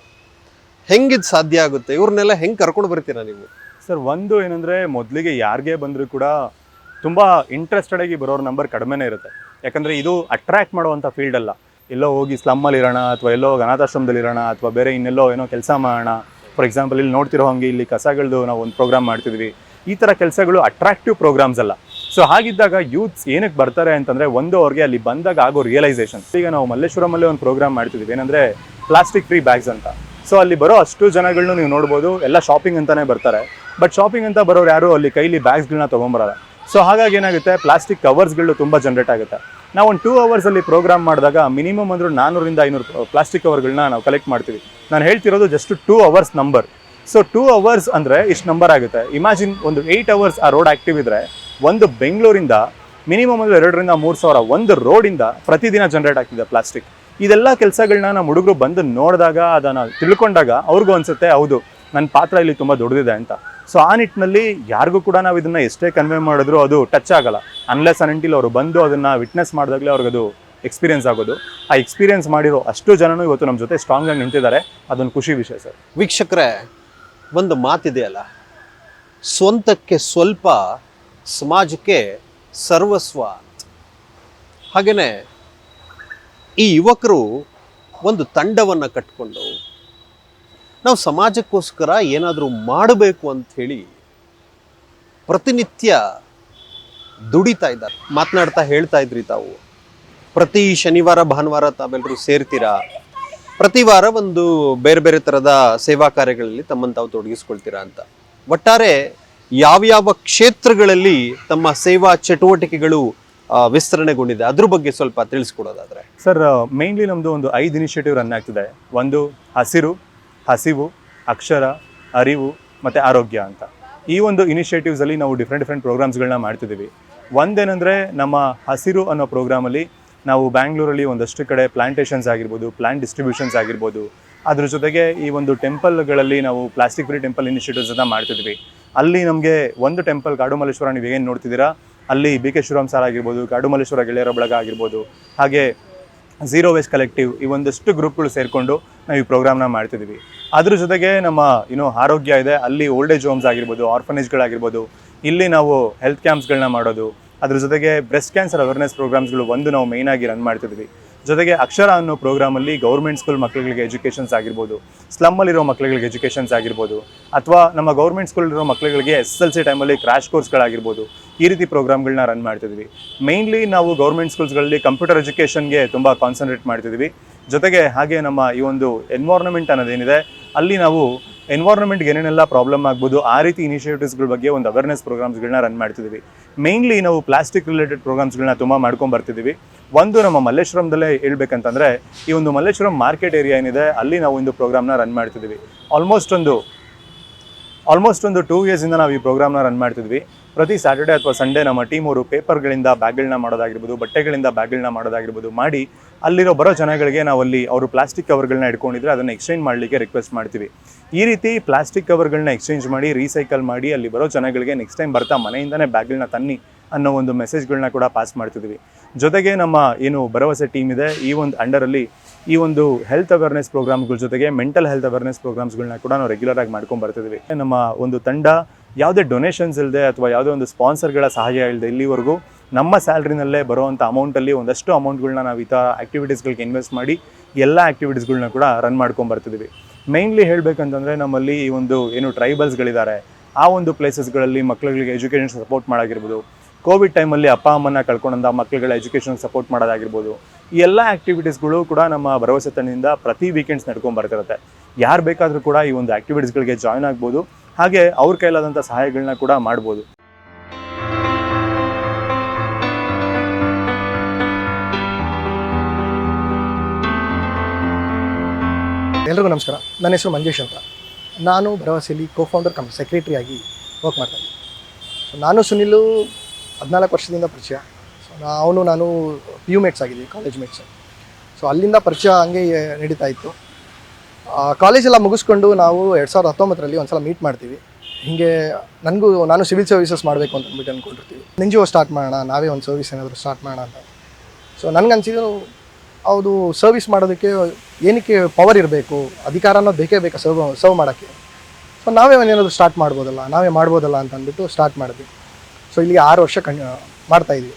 ಹೆಂಗಿದ್ ಸಾಧ್ಯ ಆಗುತ್ತೆ? ಇವ್ರನ್ನೆಲ್ಲ ಹೆಂಗೆ ಕರ್ಕೊಂಡು ಬರ್ತೀರಾ ನೀವು? ಸರ್, ಒಂದು ಏನಂದರೆ ಮೊದಲಿಗೆ ಯಾರಿಗೆ ಬಂದರೂ ಕೂಡ ತುಂಬ ಇಂಟ್ರೆಸ್ಟೆಡ್ ಆಗಿ ಬರೋರ ನಂಬರ್ ಕಡಿಮೆನೇ ಇರುತ್ತೆ. ಯಾಕಂದರೆ ಇದು ಅಟ್ರ್ಯಾಕ್ಟ್ ಮಾಡುವಂಥ ಫೀಲ್ಡ್ ಅಲ್ಲ. ಎಲ್ಲೋ ಹೋಗಿ ಸ್ಲಮ್ಮಲ್ಲಿ ಇರೋಣ ಅಥವಾ ಎಲ್ಲೋ ಅನಾಥಾಶ್ರಮದಲ್ಲಿ ಇರೋಣ ಅಥವಾ ಬೇರೆ ಇನ್ನೆಲ್ಲೋ ಏನೋ ಕೆಲಸ ಮಾಡೋಣ. ಫಾರ್ ಎಕ್ಸಾಂಪಲ್ ಇಲ್ಲಿ ನೋಡ್ತಿರೋ ಹಂಗೆ ಇಲ್ಲಿ ಕಸಗಳದ್ದು ನಾವು ಒಂದು ಪ್ರೋಗ್ರಾಮ್ ಮಾಡ್ತಿದ್ವಿ. ಈ ಥರ ಕೆಲಸಗಳು ಅಟ್ರಾಕ್ಟಿವ್ ಪ್ರೋಗ್ರಾಮ್ಸ್ ಅಲ್ಲ. ಸೊ ಹಾಗಿದ್ದಾಗ ಯೂತ್ಸ್ ಏನಕ್ಕೆ ಬರ್ತಾರೆ ಅಂತಂದರೆ ಒಂದು ಅವ್ರಿಗೆ ಅಲ್ಲಿ ಬಂದಾಗ ಆಗೋ ರಿಯಲೈಸೇಷನ್ ಈಗ ನಾವು ಮಲ್ಲೇಶ್ವರಮಲ್ಲೇ ಒಂದು ಪ್ರೋಗ್ರಾಮ್ ಮಾಡ್ತಿದ್ವಿ ಏನಂದರೆ ಪ್ಲಾಸ್ಟಿಕ್ ಫ್ರೀ ಬ್ಯಾಗ್ಸ್ ಅಂತ. ಸೊ ಅಲ್ಲಿ ಬರೋ ಅಷ್ಟು ಜನಗಳನ್ನು ನೀವು ನೋಡ್ಬೋದು. ಎಲ್ಲ ಶಾಪಿಂಗ್ ಅಂತಾನೆ ಬರ್ತಾರೆ. ಬಟ್ ಶಾಪಿಂಗ್ ಅಂತ ಬರೋರು ಯಾರು ಅಲ್ಲಿ ಕೈಲಿ ಬ್ಯಾಗ್ಸ್ಗಳನ್ನ ತೊಗೊಂಬರಲ್ಲ. ಸೊ ಹಾಗಾಗಿ ಏನಾಗುತ್ತೆ? ಪ್ಲಾಸ್ಟಿಕ್ ಕವರ್ಸ್ಗಳು ತುಂಬ ಜನರೇಟ್ ಆಗುತ್ತೆ. ನಾವು ಒಂದು ಟೂ ಅವರ್ಸಲ್ಲಿ ಪ್ರೋಗ್ರಾಮ್ ಮಾಡಿದಾಗ ಮಿನಿಮಮ್ ಅಂದರೂ ನಾನ್ನೂರಿಂದ ಐನೂರು ಪ್ಲಾಸ್ಟಿಕ್ ಕವರ್ಗಳನ್ನ ನಾವು ಕಲೆಕ್ಟ್ ಮಾಡ್ತೀವಿ. ನಾನು ಹೇಳ್ತಿರೋದು just two hours number so two hours ಅಂದರೆ ಇಷ್ಟು ನಂಬರ್ ಆಗುತ್ತೆ. ಇಮ್ಯಾಜಿನ್ ಒಂದು ಏಯ್ಟ್ ಅವರ್ಸ್ ಆ ರೋಡ್ ಆಕ್ಟಿವ್ ಇದ್ದರೆ ಒಂದು ಬೆಂಗಳೂರಿಂದ ಮಿನಿಮಮ್ ಅಂದ್ರೆ ಎರಡರಿಂದ ಮೂರು ಸಾವಿರ ಒಂದು ರೋಡಿಂದ ಪ್ರತಿದಿನ ಜನರೇಟ್ ಆಗ್ತಿದೆ ಪ್ಲಾಸ್ಟಿಕ್ ಇದೆಲ್ಲ ಕೆಲಸಗಳನ್ನ ನಮ್ಮ ಹುಡುಗರು ಬಂದು ನೋಡಿದಾಗ, ಅದನ್ನು ತಿಳ್ಕೊಂಡಾಗ ಅವ್ರಿಗೂ ಅನ್ಸುತ್ತೆ, ಹೌದು ನನ್ನ ಪಾತ್ರ ಇಲ್ಲಿ ತುಂಬ ದೊಡ್ಡದಿದೆ ಅಂತ. ಸೊ ಆ ನಿಟ್ಟಿನಲ್ಲಿ ಯಾರಿಗೂ ಕೂಡ ನಾವು ಇದನ್ನ ಎಷ್ಟೇ ಕನ್ವೆ ಮಾಡಿದ್ರು ಅದು ಟಚ್ ಆಗಲ್ಲ. ಅನ್ಲೆಸ್ ಅನಂಟಿಲ್ ಅವರು ಬಂದು ಅದನ್ನ ವಿಟ್ನೆಸ್ ಮಾಡಿದಾಗಲೇ ಅವ್ರಿಗೆ ಅದು ಎಕ್ಸ್ಪೀರಿಯನ್ಸ್ ಆಗೋದು. ಆ ಎಕ್ಸ್ಪೀರಿಯನ್ಸ್ ಮಾಡಿರೋ ಅಷ್ಟು ಜನನು ಇವತ್ತು ನಮ್ಮ ಜೊತೆ ಸ್ಟ್ರಾಂಗ್ ಆಗಿ ನಿಂತಿದ್ದಾರೆ. ಅದೊಂದು ಖುಷಿ ವಿಷಯ ಸರ್. ವೀಕ್ಷಕರೇ ಒಂದು ಮಾತಿದೆಯಲ್ಲ, ಸ್ವಂತಕ್ಕೆ ಸ್ವಲ್ಪ, ಸಮಾಜಕ್ಕೆ ಸರ್ವಸ್ವ. ಹಾಗೆಯೇ ಈ ಯುವಕರು ಒಂದು ತಂಡವನ್ನು ಕಟ್ಕೊಂಡು ನಾವು ಸಮಾಜಕ್ಕೋಸ್ಕರ ಏನಾದರೂ ಮಾಡಬೇಕು ಅಂತ ಹೇಳಿ ಪ್ರತಿನಿತ್ಯ ದುಡಿತಾ ಇದ್ದಾರೆ. ಮಾತನಾಡ್ತಾ ಹೇಳ್ತಾ ಇದ್ರಿ ತಾವು. ಪ್ರತಿ ಶನಿವಾರ ಭಾನುವಾರ ತಾವೆಲ್ಲರೂ ಸೇರ್ತೀರಾ? ಪ್ರತಿ ವಾರ ಒಂದು ಬೇರೆ ಬೇರೆ ಥರದ ಸೇವಾ ಕಾರ್ಯಗಳಲ್ಲಿ ತಮ್ಮನ್ನು ತಾವು ತೊಡಗಿಸ್ಕೊಳ್ತೀರಾ ಅಂತ. ಒಟ್ಟಾರೆ ಯಾವ್ಯಾವ ಕ್ಷೇತ್ರಗಳಲ್ಲಿ ತಮ್ಮ ಸೇವಾ ಚಟುವಟಿಕೆಗಳು ವಿಸ್ತರಣೆಗೊಂಡಿದೆ, ಅದ್ರ ಬಗ್ಗೆ ಸ್ವಲ್ಪ ತಿಳಿಸ್ಕೊಡೋದಾದ್ರೆ. ಸರ್, ಮೇನ್ಲಿ ನಮ್ಮದು ಒಂದು ಐದು ಇನಿಷಿಯೇಟಿವ್ ರನ್ ಆಗ್ತಿದೆ. ಒಂದು, ಹಸಿರು, ಹಸಿವು, ಅಕ್ಷರ, ಅರಿವು ಮತ್ತು ಆರೋಗ್ಯ ಅಂತ. ಈ ಒಂದು ಇನಿಷಿಯೇಟಿವ್ಸಲ್ಲಿ ನಾವು ಡಿಫ್ರೆಂಟ್ ಡಿಫ್ರೆಂಟ್ ಪ್ರೋಗ್ರಾಮ್ಸ್ಗಳನ್ನ ಮಾಡ್ತಿದ್ದೀವಿ. ಒಂದೇನೆಂದರೆ ನಮ್ಮ ಹಸಿರು ಅನ್ನೋ ಪ್ರೋಗ್ರಾಮಲ್ಲಿ ನಾವು ಬ್ಯಾಂಗ್ಳೂರಲ್ಲಿ ಒಂದಷ್ಟು ಕಡೆ ಪ್ಲಾಂಟೇಷನ್ಸ್ ಆಗಿರ್ಬೋದು ಪ್ಲಾಂಟ್ ಡಿಸ್ಟ್ರಿಬ್ಯೂಷನ್ಸ್ ಆಗಿರ್ಬೋದು. ಅದ್ರ ಜೊತೆಗೆ ಈ ಒಂದು ಟೆಂಪಲ್ಗಳಲ್ಲಿ ನಾವು ಪ್ಲಾಸ್ಟಿಕ್ ಫ್ರೀ ಟೆಂಪಲ್ ಇನಿಷಿಯೇಟಿವ್ಸ್ ಅಂತ ಮಾಡ್ತಿದ್ವಿ. ಅಲ್ಲಿ ನಮಗೆ ಒಂದು ಟೆಂಪಲ್ ಕಾಡುಮಲ್ಲೇಶ್ವರ ನೀವು ಏನು ನೋಡ್ತಿದ್ದೀರಾ? ಅಲ್ಲಿ ಬಿ ಕೆ ಶಿವರಾಮ್ ಸರ್ ಆಗಿರ್ಬೋದು ಕಾಡುಮಲ್ಲೇಶ್ವರ ಗೆಳೆಯರ ಬಳಗ ಆಗಿರ್ಬೋದು, ಹಾಗೆ ಝೀರೋ ವೇಸ್ಟ್ ಕಲೆಕ್ಟಿವ್ ಈ ಒಂದಷ್ಟು ಗ್ರೂಪ್ಗಳು ಸೇರಿಕೊಂಡು ನಾವು ಈ ಪ್ರೋಗ್ರಾಮ್ನ ಮಾಡ್ತಿದ್ದೀವಿ ಅದ್ರ ಜೊತೆಗೆ ನಮ್ಮ ಏನೋ ಆರೋಗ್ಯ ಇದೆ. ಅಲ್ಲಿ ಓಲ್ಡ್ ಏಜ್ ಹೋಮ್ಸ್ ಆಗಿರ್ಬೋದು ಆರ್ಫನೇಜ್ಗಳಾಗಿರ್ಬೋದು ಇಲ್ಲಿ ನಾವು ಹೆಲ್ತ್ ಕ್ಯಾಂಪ್ಸ್ಗಳನ್ನ ಮಾಡೋದು ಅದ್ರ ಜೊತೆಗೆ ಬ್ರೆಸ್ಟ್ ಕ್ಯಾನ್ಸರ್ ಅವೇರ್ನೆಸ್ ಪ್ರೋಗ್ರಾಮ್ಸ್ಗಳು ಒಂದು ನಾವು ಮೇಯ್ನ್ ಆಗಿ ರನ್ ಮಾಡ್ತಿದ್ವಿ. ಜೊತೆಗೆ ಅಕ್ಷರ ಅನ್ನೋ ಪ್ರೋಗ್ರಾಮಲ್ಲಿ ಗೌರ್ಮೆಂಟ್ ಸ್ಕೂಲ್ ಮಕ್ಕಳಿಗೆ ಎಜುಕೇಷನ್ಸ್ ಆಗಿರ್ಬೋದು ಸ್ಲಮ್ಮಲ್ಲಿರೋ ಮಕ್ಕಳಿಗೆ ಎಜುಕೇಷನ್ಸ್ ಆಗಿರ್ಬೋದು, ಅಥವಾ ನಮ್ಮ ಗೌರ್ಮೆಂಟ್ ಸ್ಕೂಲಿರೋ ಮಕ್ಕಳಿಗೆ ಎಸ್ ಎಲ್ ಸಿ ಟೈಮಲ್ಲಿ ಕ್ರಾಶ್ ಕೋರ್ಸ್ಗಳಾಗಿರ್ಬೋದು ಈ ರೀತಿ ಪ್ರೋಗ್ರಾಮ್ಗಳನ್ನ ರನ್ ಮಾಡ್ತಿದ್ವಿ. ಮೇಯ್ನ್ಲಿ ನಾವು ಗೌರ್ಮೆಂಟ್ ಸ್ಕೂಲ್ಸ್ಗಳಲ್ಲಿ ಕಂಪ್ಯೂಟರ್ ಎಜುಕೇಷನ್ಗೆ ತುಂಬ ಕಾನ್ಸಂಟ್ರೇಟ್ ಮಾಡ್ತಿದ್ವಿ. ಜೊತೆಗೆ ಹಾಗೆ ನಮ್ಮ ಈ ಒಂದು ಎನ್ವಾರ್ನಮೆಂಟ್ ಅನ್ನೋದೇನಿದೆ, ಅಲ್ಲಿ ನಾವು ಎನ್ವೈರ್ನಮೆಂಟ್ಗೆ ಏನೇನೆಲ್ಲ ಪ್ರಾಬ್ಲಮ್ ಆಗ್ಬೋದು, ಆ ರೀತಿ ಇನಿಷಿಯೇಟಿವ್ಸ್ಗಳ ಬಗ್ಗೆ ಒಂದು ಅವೇರ್ನೆಸ್ ಪ್ರೋಗ್ರಾಮ್ಸ್ಗಳನ್ನ ರನ್ ಮಾಡ್ತಿದ್ವಿ. ಮೇಯ್ನ್ಲಿ ನಾವು ಪ್ಲಾಸ್ಟಿಕ್ ರಿಲೇಟೆಡ್ ಪ್ರೋಗ್ರಾಮ್ಸ್ಗಳನ್ನ ತುಂಬ ಮಾಡ್ಕೊಂಡು ಬರ್ತಿದ್ದೀವಿ ಒಂದು ನಮ್ಮ ಮಲ್ಲೇಶ್ವರಂದಲ್ಲೇ ಹೇಳ್ಬೇಕಂತಂದರೆ, ಈ ಒಂದು ಮಲ್ಲೇಶ್ವರಂ ಮಾರ್ಕೆಟ್ ಏರಿಯಾ ಏನಿದೆ, ಅಲ್ಲಿ ನಾವು ಒಂದು ಪ್ರೋಗ್ರಾಮ್ನ ರನ್ ಮಾಡ್ತಿದ್ವಿ. ಆಲ್ಮೋಸ್ಟ್ ಒಂದು ಆಲ್ಮೋಸ್ಟ್ ಒಂದು ಟೂ ಇಯರ್ಸಿಂದ ನಾವು ಈ ಪ್ರೋಗ್ರಾಮ್ನ ರನ್ ಮಾಡ್ತಿದ್ವಿ. ಪ್ರತಿ ಸ್ಯಾಟರ್ಡೆ ಅಥವಾ ಸಂಡೇ ನಮ್ಮ ಟೀಮ್ ಅವರು ಪೇಪರ್ಗಳಿಂದ ಬ್ಯಾಗ್ಗಳನ್ನ ಮಾಡೋದಾಗಿರ್ಬೋದು, ಬಟ್ಟೆಗಳಿಂದ ಬ್ಯಾಗ್ಗಳನ್ನ ಮಾಡೋದಾಗಿರ್ಬೋದು, ಮಾಡಿ ಅಲ್ಲಿರೋ ಬರೋ ಜನಗಳಿಗೆ ನಾವು ಅಲ್ಲಿ ಅವರು ಪ್ಲಾಸ್ಟಿಕ್ ಕವರ್ಗಳನ್ನ ಇಟ್ಕೊಂಡಿದ್ರೆ ಅದನ್ನು ಎಕ್ಸ್ಚೇಂಜ್ ಮಾಡಲಿಕ್ಕೆ ರಿಕ್ವೆಸ್ಟ್ ಮಾಡ್ತೀವಿ. ಈ ರೀತಿ ಪ್ಲಾಸ್ಟಿಕ್ ಕವರ್ಗಳನ್ನ ಎಕ್ಸ್ಚೇಂಜ್ ಮಾಡಿ ರೀಸೈಕಲ್ ಮಾಡಿ ಅಲ್ಲಿ ಬರೋ ಜನಗಳಿಗೆ ನೆಕ್ಸ್ಟ್ ಟೈಮ್ ಬರ್ತಾ ಮನೆಯಿಂದನೇ ಬ್ಯಾಗ್ಗಳನ್ನ ತನ್ನಿ ಅನ್ನೋ ಒಂದು ಮೆಸೇಜ್ಗಳನ್ನ ಕೂಡ ಪಾಸ್ ಮಾಡ್ತಿದ್ವಿ. ಜೊತೆಗೆ ನಮ್ಮ ಏನು ಭರವಸೆ ಟೀಮ್ ಇದೆ, ಈ ಒಂದು ಅಂಡರಲ್ಲಿ ಈ ಒಂದು ಹೆಲ್ತ್ ಅವೇರ್ನೆಸ್ ಪ್ರೋಗ್ರಾಮ್ಗಳ ಜೊತೆಗೆ ಮೆಂಟಲ್ ಹೆಲ್ತ್ ಅವೇರ್ನೆಸ್ ಪ್ರೋಗ್ರಾಮ್ಸ್ಗಳನ್ನ ಕೂಡ ನಾವು ರೆಗ್ಯುಲರ್ ಆಗಿ ಮಾಡ್ಕೊಂಡು ಬರ್ತಿದ್ವಿ. ನಮ್ಮ ಒಂದು ತಂಡ ಯಾವುದೇ ಡೊನೇಷನ್ಸ್ ಇಲ್ಲದೆ ಅಥವಾ ಯಾವುದೇ ಒಂದು ಸ್ಪಾನ್ಸರ್ಗಳ ಸಹಾಯ ಇಲ್ಲದೆ ಇಲ್ಲಿವರೆಗೂ ನಮ್ಮ ಸ್ಯಾಲ್ರಿನಲ್ಲೇ ಬರುವಂಥ ಅಮೌಂಟಲ್ಲಿ ಒಂದಷ್ಟು ಅಮೌಂಟ್ಗಳನ್ನ ನಾವು ಈ ಥರ ಆ್ಯಕ್ಟಿವಿಟೀಸ್ಗಳಿಗೆ ಇನ್ವೆಸ್ಟ್ ಮಾಡಿ ಎಲ್ಲ ಆ್ಯಕ್ಟಿವಿಟೀಸ್ಗಳನ್ನ ಕೂಡ ರನ್ ಮಾಡ್ಕೊಂಡು ಮೈನ್ಲಿ ಹೇಳಬೇಕಂತಂದರೆ ನಮ್ಮಲ್ಲಿ ಈ ಒಂದು ಏನು ಟ್ರೈಬಲ್ಸ್ಗಳಿದ್ದಾರೆ. ಆ ಒಂದು ಪ್ಲೇಸಸ್ಗಳಲ್ಲಿ ಮಕ್ಕಳುಗಳಿಗೆ ಎಜುಕೇಷನ್ ಸಪೋರ್ಟ್ ಮಾಡಾಗಿರ್ಬೋದು. ಕೋವಿಡ್ ಟೈಮಲ್ಲಿ ಅಪ್ಪ ಅಮ್ಮನ ಕಳ್ಕೊಂಡಂಥ ಮಕ್ಕಳುಗಳ ಎಜುಕೇಷನ್ ಸಪೋರ್ಟ್ ಮಾಡೋದಾಗಿರ್ಬೋದು. ಈ ಎಲ್ಲ ಆ್ಯಕ್ಟಿವಿಟೀಸ್ಗಳು ಕೂಡ ನಮ್ಮ ಭರವಸೆ ತಂಡದಿಂದ ಪ್ರತಿ ವೀಕೆಂಡ್ಸ್ ನಡ್ಕೊಂಡು ಬರ್ತಿರುತ್ತೆ. ಯಾರು ಬೇಕಾದರೂ ಕೂಡ ಈ ಒಂದು ಆ್ಯಕ್ಟಿವಿಟೀಸ್ಗಳಿಗೆ ಜಾಯ್ನ್ ಆಗ್ಬೋದು. ಹಾಗೆ ಅವ್ರ ಕೈಲಾದಂಥ ಸಹಾಯಗಳನ್ನ ಕೂಡ ಮಾಡ್ಬೋದು. ಎಲ್ರಿಗೂ ನಮಸ್ಕಾರ. ನನ್ನ ಹೆಸರು ಮಂಜೇಶ್ ಅಂತ. ನಾನು ಭರವಸೆಯಲ್ಲಿ ಕೋ ಫೌಂಡರ್ ಕಮ್ ಸೆಕ್ರೆಟರಿ ಆಗಿ ವರ್ಕ್ ಮಾಡ್ತಾ ಇದ್ದೀನಿ. ಸೊ ನಾನು ಸುನಿಲು ಹದಿನಾಲ್ಕು ವರ್ಷದಿಂದ ಪರಿಚಯ. ಸೊ ಅವನು ನಾನು ಪಿ ಯು ಮೇಟ್ಸ್ ಆಗಿದ್ದೀವಿ ಕಾಲೇಜ್ ಮೇಟ್ಸ್ ಸೊ ಅಲ್ಲಿಂದ ಪರಿಚಯ ಹಂಗೆ ನಡೀತಾ ಇತ್ತು. ಕಾಲೇಜೆಲ್ಲ ಮುಗಿಸ್ಕೊಂಡು ನಾವು ಎರಡು ಸಾವಿರದ ಹತ್ತೊಂಬತ್ತರಲ್ಲಿ ಒಂದು ಸಲ ಮೀಟ್ ಮಾಡ್ತೀವಿ. ಹೀಗೆ ನನಗೂ ನಾನು ಸಿವಿಲ್ ಸರ್ವಿಸಸ್ ಮಾಡಬೇಕು ಅಂತ ಅಂದ್ಬಿಟ್ಟು ಅಂದ್ಕೊಂಡಿರ್ತೀವಿ ಎನ್ ಜಿ ಒ ಸ್ಟಾರ್ಟ್ ಮಾಡೋಣ, ನಾವೇ ಒಂದು ಸರ್ವಿಸ್ ಏನಾದರೂ ಸ್ಟಾರ್ಟ್ ಮಾಡೋಣ ಅಂತ. ಸೊ ನನಗನ್ಸಿದ್ದು ಹೌದು ಸರ್ವಿಸ್ ಮಾಡೋದಕ್ಕೆ ಏನಕ್ಕೆ ಪವರ್ ಇರಬೇಕು? ಅಧಿಕಾರ ಅನ್ನೋದು ಬೇಕೇ ಬೇಕಾ ಸರ್ವ್ ಸರ್ವ್ ಮಾಡೋಕ್ಕೆ? ಸೊ ನಾವೇ ಏನಾದರೂ ಸ್ಟಾರ್ಟ್ ಮಾಡ್ಬೋದಲ್ಲ, ನಾವೇ ಮಾಡ್ಬೋದಲ್ಲ ಅಂತ ಅಂದ್ಬಿಟ್ಟು ಸ್ಟಾರ್ಟ್ ಮಾಡಿದ್ವಿ. ಸೊ ಇಲ್ಲಿಗೆ ಆರು ವರ್ಷ ಕಣ್ ಮಾಡ್ತಾಯಿದ್ವಿ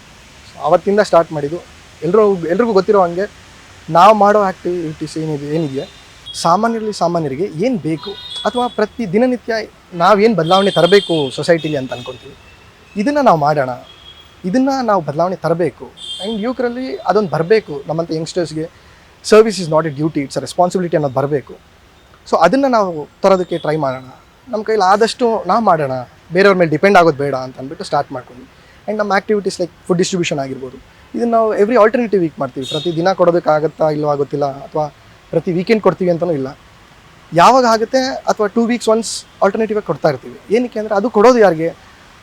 ಸೊ ಅವತ್ತಿಂದ ಸ್ಟಾರ್ಟ್ ಮಾಡಿದ್ದು. ಎಲ್ಲರೂ ಎಲ್ರಿಗೂ ಗೊತ್ತಿರೋ ಹಾಗೆ ನಾವು ಮಾಡೋ ಆ್ಯಕ್ಟಿವಿಟೀಸ್ ಏನಿದೆ ಏನಿದೆ? ಸಾಮಾನ್ಯರಲ್ಲಿ ಸಾಮಾನ್ಯರಿಗೆ ಏನು ಬೇಕು? ಅಥವಾ ಪ್ರತಿ ದಿನನಿತ್ಯ ನಾವೇನು ಬದಲಾವಣೆ ತರಬೇಕು ಸೊಸೈಟಿಲಿ ಅಂತ ಅಂದ್ಕೊತೀವಿ ಇದನ್ನು ನಾವು ಮಾಡೋಣ. ಇದನ್ನು ನಾವು ಬದಲಾವಣೆ ತರಬೇಕು. ಆ್ಯಂಡ್ ಯುವಕರಲ್ಲಿ ಅದೊಂದು ಬರಬೇಕು ನಮ್ಮಂಥ ಯಂಗ್ಸ್ಟರ್ಸ್ಗೆ service is not a duty it's responsibility ಅನ್ನೋದು ಬರಬೇಕು. ಸೊ ಅದನ್ನು ನಾವು ತರೋದಕ್ಕೆ ಟ್ರೈ ಮಾಡೋಣ. ನಮ್ಮ ಕೈಲಿ ಆದಷ್ಟು ನಾವು ಮಾಡೋಣ. ಬೇರೆಯವ್ರ ಮೇಲೆ ಡಿಪೆಂಡ್ ಆಗೋದು ಬೇಡ ಅಂತ ಅಂದ್ಬಿಟ್ಟು ಸ್ಟಾರ್ಟ್ ಮಾಡ್ಕೊಂಡು ಆ್ಯಂಡ್ ನಮ್ಮ ಆ್ಯಕ್ಟಿವಿಟೀಸ್ ಲೈಕ್ ಫುಡ್ ಡಿಸ್ಟ್ರಿಬ್ಯೂಷನ್ ಆಗಿರ್ಬೋದು. ಇದನ್ನು ನಾವು ಎವ್ರಿ ಆಲ್ಟರ್ನೇಟಿವ್ ವೀಕ್ ಮಾಡ್ತೀವಿ. ಪ್ರತಿ ದಿನ ಕೊಡೋದಕ್ಕಾಗುತ್ತಾ ಇಲ್ಲವೋ ಆಗೋತ್ತಿಲ್ಲ ಅಥವಾ ಪ್ರತಿ ವೀಕೆಂಡ್ ಕೊಡ್ತೀವಿ ಅಂತಲೂ ಇಲ್ಲ. ಯಾವಾಗ ಆಗುತ್ತೆ ಅಥವಾ ಟೂ ವೀಕ್ಸ್ ಒನ್ಸ್ ಆಲ್ಟರ್ನೇಟಿವ್ ಆಗಿ ಕೊಡ್ತಾ ಇರ್ತೀವಿ. ಏನಕ್ಕೆ ಅಂದರೆ ಅದು ಕೊಡೋದು ಯಾರಿಗೆ?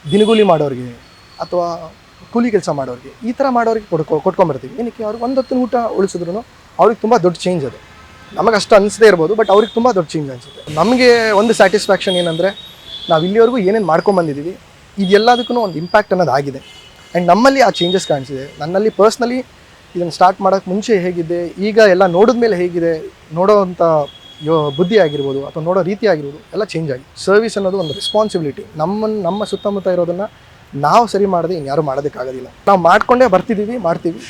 ದಿನಗೂಲಿ ಮಾಡೋರಿಗೆ. ಅಥವಾ ಕೂಲಿ ಕೆಲಸ ಮಾಡೋರಿಗೆ, ಈ ಥರ ಮಾಡೋರಿಗೆ ಕೊಡ್ಕೊ ಕೊಟ್ಕೊಂಬರ್ತೀವಿ ಏನಕ್ಕೆ? ಅವ್ರಿಗೆ ಒಂದು ಹೊತ್ತಿನ ಊಟ ಉಳಿಸಿದ್ರು ಅವ್ರಿಗೆ ತುಂಬ ದೊಡ್ಡ ಚೇಂಜ್ ಅದು. ನಮಗೆ ಅಷ್ಟು ಅನಿಸದೇ ಇರ್ಬೋದು ಬಟ್ ಅವ್ರಿಗೆ ತುಂಬ ದೊಡ್ಡ ಚೇಂಜ್ ಅನಿಸುತ್ತೆ. ನಮಗೆ ಒಂದು ಸ್ಯಾಟಿಸ್ಫ್ಯಾಕ್ಷನ್ ಏನಂದರೆ, ನಾವು ಇಲ್ಲಿವರೆಗೂ ಏನೇನು ಮಾಡ್ಕೊಂಬಂದಿದ್ದೀವಿ ಇದೆಲ್ಲದಕ್ಕೂ ಒಂದು ಇಂಪ್ಯಾಕ್ಟ್ ಅನ್ನೋದು ಆಗಿದೆ ಆ್ಯಂಡ್ ನಮ್ಮಲ್ಲಿ ಆ ಚೇಂಜಸ್ ಕಾಣಿಸಿದೆ. ನನ್ನಲ್ಲಿ ಪರ್ಸ್ನಲಿ ಇದನ್ನು ಸ್ಟಾರ್ಟ್ ಮಾಡೋಕ್ಕೆ ಮುಂಚೆ ಹೇಗಿದೆ, ಈಗ ಎಲ್ಲ ನೋಡಿದ ಮೇಲೆ ಹೇಗಿದೆ ನೋಡೋವಂಥ ಯೋ, ಬುದ್ಧಿ ಆಗಿರ್ಬೋದು, ಅಥವಾ ನೋಡೋ ರೀತಿ ಆಗಿರ್ಬೋದು, ಎಲ್ಲ ಚೇಂಜ್ ಆಗಿದೆ. ಸರ್ವಿಸ್ ಅನ್ನೋದು ಒಂದು ರೆಸ್ಪಾನ್ಸಿಬಿಲಿಟಿ ನಮ್ಮ ನಮ್ಮ ಸುತ್ತಮುತ್ತ ಇರೋದನ್ನು ನಾವು ಸರಿ ಮಾಡದೆ ಇನ್ಯಾರು ಮಾಡೋದಕ್ಕಾಗೋದಿಲ್ಲ. ನಾವು ಮಾಡಿಕೊಂಡೇ ಬರ್ತಿದ್ದೀವಿ, ಮಾಡ್ತೀವಿ.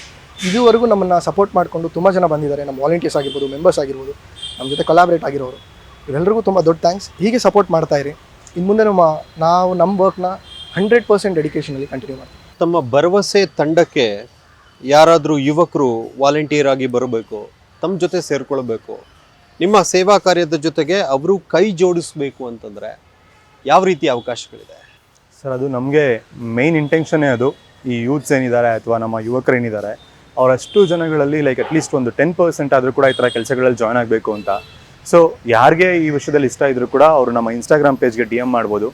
ಇದುವರೆಗೂ ನಮ್ಮನ್ನು ಸಪೋರ್ಟ್ ಮಾಡಿಕೊಂಡು ತುಂಬ ಜನ ಬಂದಿದ್ದಾರೆ. ನಮ್ಮ ವಾಲಂಟಿಯರ್ಸ್ ಆಗಿರ್ಬೋದು ಮೆಂಬರ್ಸ್ ಆಗಿರ್ಬೋದು ನಮ್ಮ ಜೊತೆ ಕೊಲಾಬ್ರೇಟ್ ಆಗಿರೋರು. ಇವೆಲ್ಲರಿಗೂ ತುಂಬ ದೊಡ್ಡ ಥ್ಯಾಂಕ್ಸ್ ಹೀಗೆ ಸಪೋರ್ಟ್ ಮಾಡ್ತಾ ಇರಿ. ಇನ್ನು ಮುಂದೆ ನಮ್ಮ, ನಾವು ನಮ್ಮ ವರ್ಕ್ನ ಹಂಡ್ರೆಡ್ ಪರ್ಸೆಂಟ್ ಡೆಡಿಕೇಶನಲ್ಲಿ ಕಂಟಿನ್ಯೂ ಮಾಡ್ತೀವಿ. ತಮ್ಮ ಭರವಸೆ ತಂಡಕ್ಕೆ ಯಾರಾದರೂ ಯುವಕರು ವಾಲಂಟಿಯರ್ ಆಗಿ ಬರಬೇಕು ತಮ್ಮ ಜೊತೆ ಸೇರಿಕೊಳ್ಬೇಕು, ನಿಮ್ಮ ಸೇವಾ ಕಾರ್ಯದ ಜೊತೆಗೆ ಅವರು ಕೈ ಜೋಡಿಸಬೇಕು ಅಂತಂದರೆ ಯಾವ ರೀತಿ ಅವಕಾಶಗಳಿದೆ? ಸರ್, ಅದು ನಮಗೆ ಮೇನ್ ಇಂಟೆನ್ಷನ್ನೇ ಅದು. ಈ ಯೂತ್ಸ್ ಏನಿದ್ದಾರೆ ಅಥವಾ ನಮ್ಮ ಯುವಕರೇನಿದ್ದಾರೆ ಅವರಷ್ಟು ಜನಗಳಲ್ಲಿ ಲೈಕ್ ಅಟ್ಲೀಸ್ಟ್ ಒಂದು ಟೆನ್ ಪರ್ಸೆಂಟ್ ಆದರೂ ಕೂಡ ಈ ಥರ ಕೆಲಸಗಳಲ್ಲಿ ಜಾಯ್ನ್ ಆಗಬೇಕು ಅಂತ. ಸೊ ಯಾರಿಗೆ ಈ ವಿಷಯದಲ್ಲಿ ಇಷ್ಟ ಇದ್ರೂ ಕೂಡ ಅವರು ನಮ್ಮ ಇನ್ಸ್ಟಾಗ್ರಾಮ್ ಪೇಜ್ಗೆ ಡಿ ಎಂ ಮಾಡ್ಬೋದು.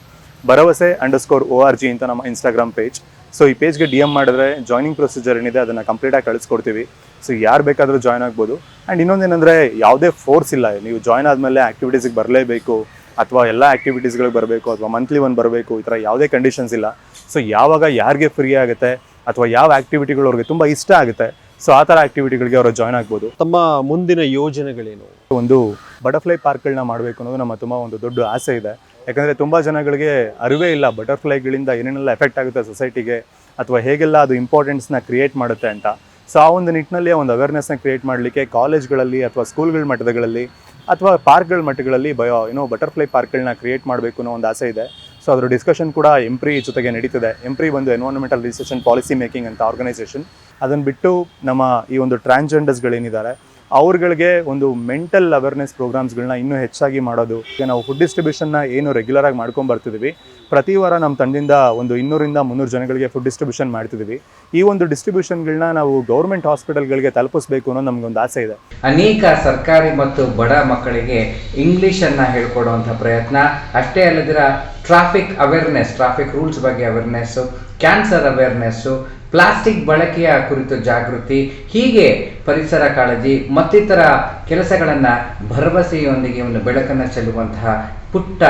ಭರವಸೆ ಅಂಡರ್ಸ್ಕೋರ್ ಓ ಆರ್ ಜಿ ಅಂತ ನಮ್ಮ ಇನ್ಸ್ಟಾಗ್ರಾಮ್ ಪೇಜ್ ಸೊ ಈ ಪೇಜ್ಗೆ ಡಿ ಎಂ ಮಾಡಿದ್ರೆ ಜಾಯ್ನಿಂಗ್ ಪ್ರೊಸೀಜರ್ ಏನಿದೆ, ಅದನ್ನು ಕಂಪ್ಲೀಟಾಗಿ ಕಳಿಸ್ಕೊಡ್ತೀವಿ. ಸೊ ಯಾರು ಬೇಕಾದರೂ ಜಾಯ್ನ್ ಆಗ್ಬೋದು. ಆ್ಯಂಡ್ ಇನ್ನೊಂದೇನೆಂದರೆ, ಯಾವುದೇ ಫೋರ್ಸ್ ಇಲ್ಲ. ನೀವು ಜಾಯ್ನ್ ಆದಮೇಲೆ ಆ್ಯಕ್ಟಿವಿಟೀಸಿಗೆ ಬರಲೇಬೇಕು. ಅಥವಾ ಎಲ್ಲ ಆ್ಯಕ್ಟಿವಿಟೀಸ್ಗಳಿಗೆ ಬರಬೇಕು ಅಥವಾ ಮಂತ್ಲಿ ಒಂದು ಬರಬೇಕು ಈ ಥರ ಯಾವುದೇ ಕಂಡೀಷನ್ಸ್ ಇಲ್ಲ. ಸೊ ಯಾವಾಗ ಯಾರಿಗೆ ಫ್ರೀ ಆಗುತ್ತೆ ಅಥವಾ ಯಾವ ಆ್ಯಕ್ಟಿವಿಟಿಗಳು ಅವ್ರಿಗೆ ತುಂಬ ಇಷ್ಟ ಆಗುತ್ತೆ ಸೊ ಆ ಥರ ಆ್ಯಕ್ಟಿವಿಟಿಗಳಿಗೆ ಅವರು ಜಾಯ್ನ್ ಆಗ್ಬೋದು. ತಮ್ಮ ಮುಂದಿನ ಯೋಜನೆಗಳೇನು? ಒಂದು ಬಟರ್ಫ್ಲೈ ಪಾರ್ಕ್ಗಳನ್ನ ಮಾಡಬೇಕು ಅನ್ನೋದು ನಮ್ಮ ತುಂಬ ಒಂದು ದೊಡ್ಡ ಆಸೆ ಇದೆ. ಯಾಕಂದರೆ ತುಂಬ ಜನಗಳಿಗೆ ಅರಿವೇ ಇಲ್ಲ ಬಟರ್ಫ್ಲೈಗಳಿಂದ ಏನೇನೆಲ್ಲ ಎಫೆಕ್ಟ್ ಆಗುತ್ತೆ ಸೊಸೈಟಿಗೆ ಅಥವಾ ಹೇಗೆಲ್ಲ ಅದು ಇಂಪಾರ್ಟೆನ್ಸ್ನ ಕ್ರಿಯೇಟ್ ಮಾಡುತ್ತೆ ಅಂತ. ಸೊ ಆ ಒಂದು ನಿಟ್ಟಿನಲ್ಲಿ ಒಂದು ಅವೇರ್ನೆಸ್ನ ಕ್ರಿಯೇಟ್ ಮಾಡಲಿಕ್ಕೆ ಕಾಲೇಜ್ಗಳಲ್ಲಿ ಅಥವಾ ಸ್ಕೂಲ್ಗಳ ಮಟ್ಟದಲ್ಲಿ ಅಥವಾ ಪಾರ್ಕ್ಗಳ ಮಟ್ಟಗಳಲ್ಲಿ ಬಯೋ ಏನೋ ಬಟರ್ಫ್ಲೈ ಪಾರ್ಕ್ಗಳನ್ನ ಕ್ರಿಯೇಟ್ ಮಾಡಬೇಕು ಅನ್ನೋ ಒಂದು ಆಸೆ ಇದೆ. ಸೊ ಅದರ ಡಿಸ್ಕಷನ್ ಕೂಡ ಎಂಪ್ರಿ ಜೊತೆಗೆ ನಡೀತಿದೆ. ಎಂಪ್ರಿ ಒಂದು environmental research and policy making ಅಂತ ಆರ್ಗನೈಸೇಷನ್ ಅದನ್ನು ಬಿಟ್ಟು ನಮ್ಮ ಈ ಒಂದು ಟ್ರಾನ್ಸ್ಜೆಂಡರ್ಸ್ಗಳೇನಿದ್ದಾರೆ ಅವ್ರುಗಳಿಗೆ ಒಂದು ಮೆಂಟಲ್ ಅವೇರ್ನೆಸ್ ಪ್ರೋಗ್ರಾಮ್ಸ್ಗಳನ್ನ ಇನ್ನೂ ಹೆಚ್ಚಾಗಿ ಮಾಡೋದು. ಈಗ ನಾವು ಫುಡ್ ಡಿಸ್ಟ್ರಿಬ್ಯೂಷನ್ನ ಏನು ರೆಗ್ಯುಲರ್ ಆಗಿ ಮಾಡ್ಕೊಂಡು ಬರ್ತಿದ್ದೀವಿ ಪ್ರತಿ ವಾರ ನಮ್ಮ ತಂಡದಿಂದ ಒಂದು ಇನ್ನೂರಿಂದ ಮುನ್ನೂರು ಜನಗಳಿಗೆ ಫುಡ್ ಡಿಸ್ಟ್ರಿಬ್ಯೂಷನ್ ಮಾಡ್ತಿದ್ದೀವಿ ಈ ಒಂದು ಡಿಸ್ಟ್ರಿಬ್ಯೂಷನ್ಗಳನ್ನ ನಾವು ಗೌರ್ಮೆಂಟ್ ಹಾಸ್ಪಿಟಲ್ಗಳಿಗೆ ತಲುಪಿಸ್ಬೇಕು ಅನ್ನೋ ನಮಗೊಂದು ಆಸೆ ಇದೆ. ಅನೇಕ ಸರ್ಕಾರಿ ಮತ್ತು ಬಡ ಮಕ್ಕಳಿಗೆ ಇಂಗ್ಲೀಷನ್ನು ಹೇಳ್ಕೊಡುವಂಥ ಪ್ರಯತ್ನ. ಅಷ್ಟೇ ಅಲ್ಲದಿರ ಟ್ರಾಫಿಕ್ ಅವೇರ್ನೆಸ್ ಟ್ರಾಫಿಕ್ ರೂಲ್ಸ್ ಬಗ್ಗೆ ಅವೇರ್ನೆಸ್ಸು ಕ್ಯಾನ್ಸರ್ ಅವೇರ್ನೆಸ್ಸು ಪ್ಲಾಸ್ಟಿಕ್ ಬಳಕೆಯ ಕುರಿತು ಜಾಗೃತಿ, ಹೀಗೆ ಪರಿಸರ ಕಾಳಜಿ, ಮತ್ತಿತರ ಕೆಲಸಗಳನ್ನು ಭರವಸೆಯೊಂದಿಗೆ ಒಂದು ಬೆಳಕನ್ನು ಚೆಲ್ಲುವಂತಹ ಪುಟ್ಟ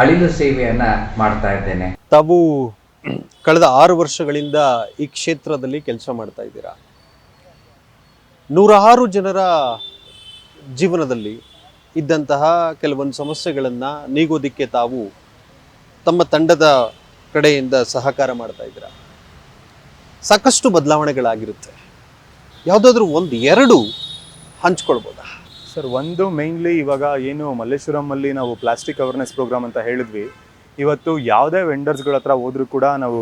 ಅಳಿಲು ಸೇವೆಯನ್ನು ಮಾಡ್ತಾ ಇದ್ದೇನೆ. ತಾವು ಕಳೆದ ಆರು ವರ್ಷಗಳಿಂದ ಈ ಕ್ಷೇತ್ರದಲ್ಲಿ ಕೆಲಸ ಮಾಡ್ತಾ ಇದ್ದೀರಾ? ನೂರಾರು ಜನರ ಜೀವನದಲ್ಲಿ ಇದ್ದಂತಹ ಕೆಲವೊಂದು ಸಮಸ್ಯೆಗಳನ್ನು ನೀಗೋದಿಕ್ಕೆ ತಾವು ತಮ್ಮ ತಂಡದ ಕಡೆಯಿಂದ ಸಹಕಾರ ಮಾಡ್ತಾ ಇದ್ದೀರಾ? ಸಾಕಷ್ಟು ಬದಲಾವಣೆಗಳಾಗಿರುತ್ತೆ. ಯಾವುದಾದ್ರೂ ಒಂದು ಎರಡು ಹಂಚ್ಕೊಳ್ಬೋದಾ? ಸರ್, ಒಂದು ಮೇಯ್ನ್ಲಿ ಇವಾಗ ಏನು ಮಲ್ಲೇಶ್ವರಮಲ್ಲಿ ನಾವು ಪ್ಲಾಸ್ಟಿಕ್ ಅವೇರ್ನೆಸ್ ಪ್ರೋಗ್ರಾಮ್ ಅಂತ ಹೇಳಿದ್ವಿ. ಇವತ್ತು ಯಾವುದೇ ವೆಂಡರ್ಸ್ಗಳ ಹತ್ರ ಹೋದ್ರೂ ಕೂಡ ನಾವು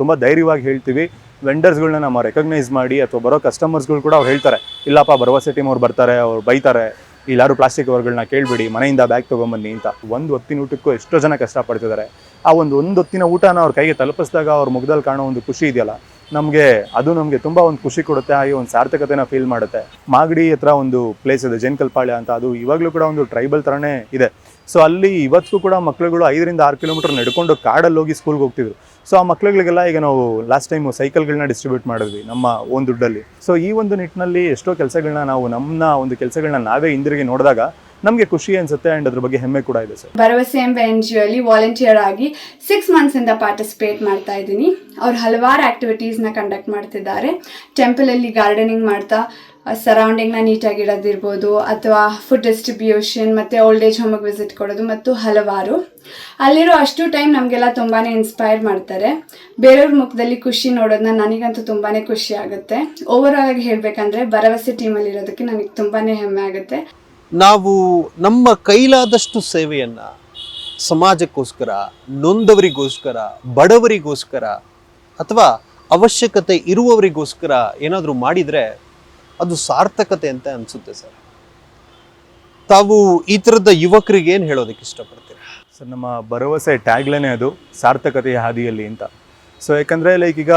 ತುಂಬ ಧೈರ್ಯವಾಗಿ ಹೇಳ್ತೀವಿ. ವೆಂಡರ್ಸ್ಗಳನ್ನ ನಾವು ರೆಕಗ್ನೈಸ್ ಮಾಡಿ ಅಥವಾ ಬರೋ ಕಸ್ಟಮರ್ಸ್ಗಳು ಕೂಡ ಅವ್ರು ಹೇಳ್ತಾರೆ, ಇಲ್ಲಪ್ಪ ಭರವಸೆ ಟೀಮ್ ಅವ್ರು ಬರ್ತಾರೆ, ಅವ್ರು ಬೈತಾರೆ, ಇಲ್ಲಾರು ಪ್ಲಾಸ್ಟಿಕ್ ಅವರ್ಗಳನ್ನ ಕೇಳಬೇಡಿ, ಮನೆಯಿಂದ ಬ್ಯಾಗ್ ತೊಗೊಂಬನ್ನಿ ಅಂತ. ಒಂದು ಹೊತ್ತಿನ ಊಟಕ್ಕೂ ಎಷ್ಟೋ ಜನ ಕಷ್ಟಪಡ್ತಿದ್ದಾರೆ. ಆ ಒಂದು ಒಂದು ಹೊತ್ತಿನ ಊಟನ ಅವ್ರ ಕೈಗೆ ತಲುಪಿಸಿದಾಗ ಅವ್ರ ಮುಖದಲ್ಲಿ ಕಾಣೋ ಒಂದು ಖುಷಿ ಇದೆಯಲ್ಲ? ನಮಗೆ ಅದು ನಮಗೆ ತುಂಬ ಒಂದು ಖುಷಿ ಕೊಡುತ್ತೆ, ಹಾಗೆ ಒಂದು ಸಾರ್ಥಕತೆನ ಫೀಲ್ ಮಾಡುತ್ತೆ. ಮಾಗಡಿ ಹತ್ರ ಒಂದು ಪ್ಲೇಸ್ ಇದೆ ಜೇನ್ಕಲ್ಪಾಳ್ಯ ಅಂತ. ಅದು ಇವಾಗಲೂ ಕೂಡ ಒಂದು ಟ್ರೈಬಲ್ ಥರನೇ ಇದೆ. ಸೊ ಅಲ್ಲಿ ಇವತ್ತಿಗೂ ಕೂಡ ಮಕ್ಳುಗಳು ಐದರಿಂದ ಆರು ಕಿಲೋಮೀಟರ್ ನಡ್ಕೊಂಡು ಕಾಡಲ್ಲಿ ಹೋಗಿ ಸ್ಕೂಲ್ಗೆ ಹೋಗ್ತಿದ್ರು. ಸೊ ಆ ಮಕ್ಳುಗಳಿಗೆಲ್ಲ ಈಗ ನಾವು ಲಾಸ್ಟ್ ಟೈಮ್ ಸೈಕಲ್ಗಳನ್ನ ಡಿಸ್ಟ್ರಿಬ್ಯೂಟ್ ಮಾಡಿದ್ವಿ, ನಮ್ಮ ಒಂದು ದುಡ್ಡಲ್ಲಿ. ಸೊ ಈ ಒಂದು ನಿಟ್ಟಿನಲ್ಲಿ ಎಷ್ಟೋ ಕೆಲಸಗಳನ್ನ ನಾವು ನಮ್ಮ ಒಂದು ಕೆಲಸಗಳನ್ನ ನಾವೇ ಹಿಂದಿರುಗಿ ನೋಡಿದಾಗ ನಮಗೆ ಖುಷಿ ಅನ್ಸುತ್ತೆ ಅಂಡ್ ಅದ್ರ ಬಗ್ಗೆ ಹೆಮ್ಮೆ ಕೂಡ ಇದೆ, ಸರ್. ಭರವಸೆ ಎಂಬ ಎನ್ ಜಿ ಅಲ್ಲಿ ವಾಲಂಟಿಯರ್ ಆಗಿ ಸಿಕ್ಸ್ ಮಂತ್ಸ್ ಇಂದ ಪಾರ್ಟಿಸಿಪೇಟ್ ಮಾಡ್ತಾ ಇದ್ದೀನಿ. ಅವ್ರು ಹಲವಾರು ಆಕ್ಟಿವಿಟೀಸ್ನ ಕಂಡಕ್ಟ್ ಮಾಡ್ತಿದ್ದಾರೆ. ಟೆಂಪಲ್ ಅಲ್ಲಿ ಗಾರ್ಡನಿಂಗ್ ಮಾಡ್ತಾ ಸರೌಂಡಿಂಗ್ನ ನೀಟಾಗಿ ಇಡೋದಿರ್ಬೋದು, ಅಥವಾ ಫುಡ್ ಡಿಸ್ಟ್ರಿಬ್ಯೂಷನ್ ಮತ್ತು ಓಲ್ಡ್ ಏಜ್ ಹೋಮಿಗೆ ವಿಸಿಟ್ ಕೊಡೋದು ಮತ್ತು ಹಲವಾರು. ಅಲ್ಲಿರೋ ಅಷ್ಟು ಟೈಮ್ ನಮಗೆಲ್ಲ ತುಂಬಾ ಇನ್ಸ್ಪೈರ್ ಮಾಡ್ತಾರೆ. ಬೇರೆಯವ್ರ ಮುಖದಲ್ಲಿ ಖುಷಿ ನೋಡೋದನ್ನ ನನಗಂತೂ ತುಂಬಾ ಖುಷಿ ಆಗುತ್ತೆ. ಓವರ್ ಆಗಿ ಹೇಳಬೇಕಂದ್ರೆ ಭರವಸೆ ಟೀಮಲ್ಲಿ ಇರೋದಕ್ಕೆ ನನಗೆ ತುಂಬಾ ಹೆಮ್ಮೆ ಆಗುತ್ತೆ. ನಾವು ನಮ್ಮ ಕೈಲಾದಷ್ಟು ಸೇವೆಯನ್ನ ಸಮಾಜಕ್ಕೋಸ್ಕರ, ನೊಂದವರಿಗೋಸ್ಕರ, ಬಡವರಿಗೋಸ್ಕರ ಅಥವಾ ಅವಶ್ಯಕತೆ ಇರುವವರಿಗೋಸ್ಕರ ಏನಾದರೂ ಮಾಡಿದರೆ ಅದು ಸಾರ್ಥಕತೆ ಅಂತ ಅನಿಸುತ್ತೆ ಸರ್. ತಾವು ಈ ಥರದ ಯುವಕರಿಗೆ ಏನು ಹೇಳೋದಕ್ಕೆ ಇಷ್ಟಪಡ್ತೀರಾ? ಸರ್, ನಮ್ಮ ಭರವಸೆ ಟ್ಯಾಗ್ಲೇನೆ ಅದು, ಸಾರ್ಥಕತೆಯ ಹಾದಿಯಲ್ಲಿ ಅಂತ. ಸೊ ಯಾಕಂದರೆ ಲೈಕ್ ಈಗ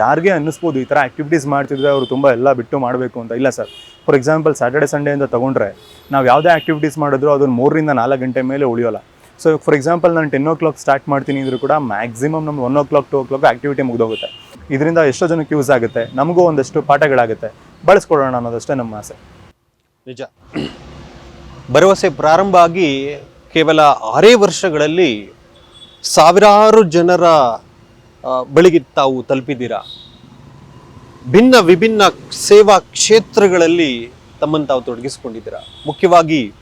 ಯಾರಿಗೆ ಅನ್ನಿಸ್ಬೋದು ಈ ಥರ ಆ್ಯಕ್ಟಿವಿಟೀಸ್ ಮಾಡ್ತಿದ್ರೆ ಅವರು ತುಂಬ ಎಲ್ಲ ಬಿಟ್ಟು ಮಾಡಬೇಕು ಅಂತ. ಇಲ್ಲ sir for example Saturday Sunday ಅಂತ ತೊಗೊಂಡ್ರೆ, ನಾವು ಯಾವುದೇ ಆ್ಯಕ್ಟಿವಿಟೀಸ್ ಮಾಡಿದ್ರು ಅದನ್ನು ಮೂರರಿಂದ ನಾಲ್ಕು ಗಂಟೆ ಮೇಲೆ ಉಳಿಯೋಲ್ಲ. ಸೊ ಫಾರ್ ಎಕ್ಸಾಂಪಲ್ ನಾನು ಟೆನ್ ಓ ಕ್ಲಾಕ್ ಸ್ಟಾರ್ಟ್ ಮಾಡ್ತೀನಿ ಅಂದರೂ ಕೂಡ ಮ್ಯಾಕ್ಸಿಮಮ್ ನಮ್ಗೆ one o'clock to o'clock activity ಮುಗಿದೋಗುತ್ತೆ. ಇದರಿಂದ ಎಷ್ಟೋ ಜನಕ್ಕೆ ಯೂಸ್ ಆಗುತ್ತೆ, ನಮಗೂ ಒಂದಷ್ಟು ಪಾಠಗಳಾಗುತ್ತೆ. ಬಳಸ್ಕೊಡೋಣ ಅನ್ನೋದಷ್ಟೇ ನಮ್ಮ ಆಸೆ. ನಿಜ. ಭರವಸೆ ಪ್ರಾರಂಭ ಆಗಿ ಕೇವಲ ಆರೇ ವರ್ಷಗಳಲ್ಲಿ ಸಾವಿರಾರು ಜನರ ಬಳಿಗೆ ತಾವು ತಲುಪಿದ್ದೀರಾ? ಭಿನ್ನ ವಿಭಿನ್ನ ಸೇವಾ ಕ್ಷೇತ್ರಗಳಲ್ಲಿ ತಮ್ಮನ್ನು ತಾವು ತೊಡಗಿಸಿಕೊಂಡಿದ್ದೀರಾ? ಮುಖ್ಯವಾಗಿ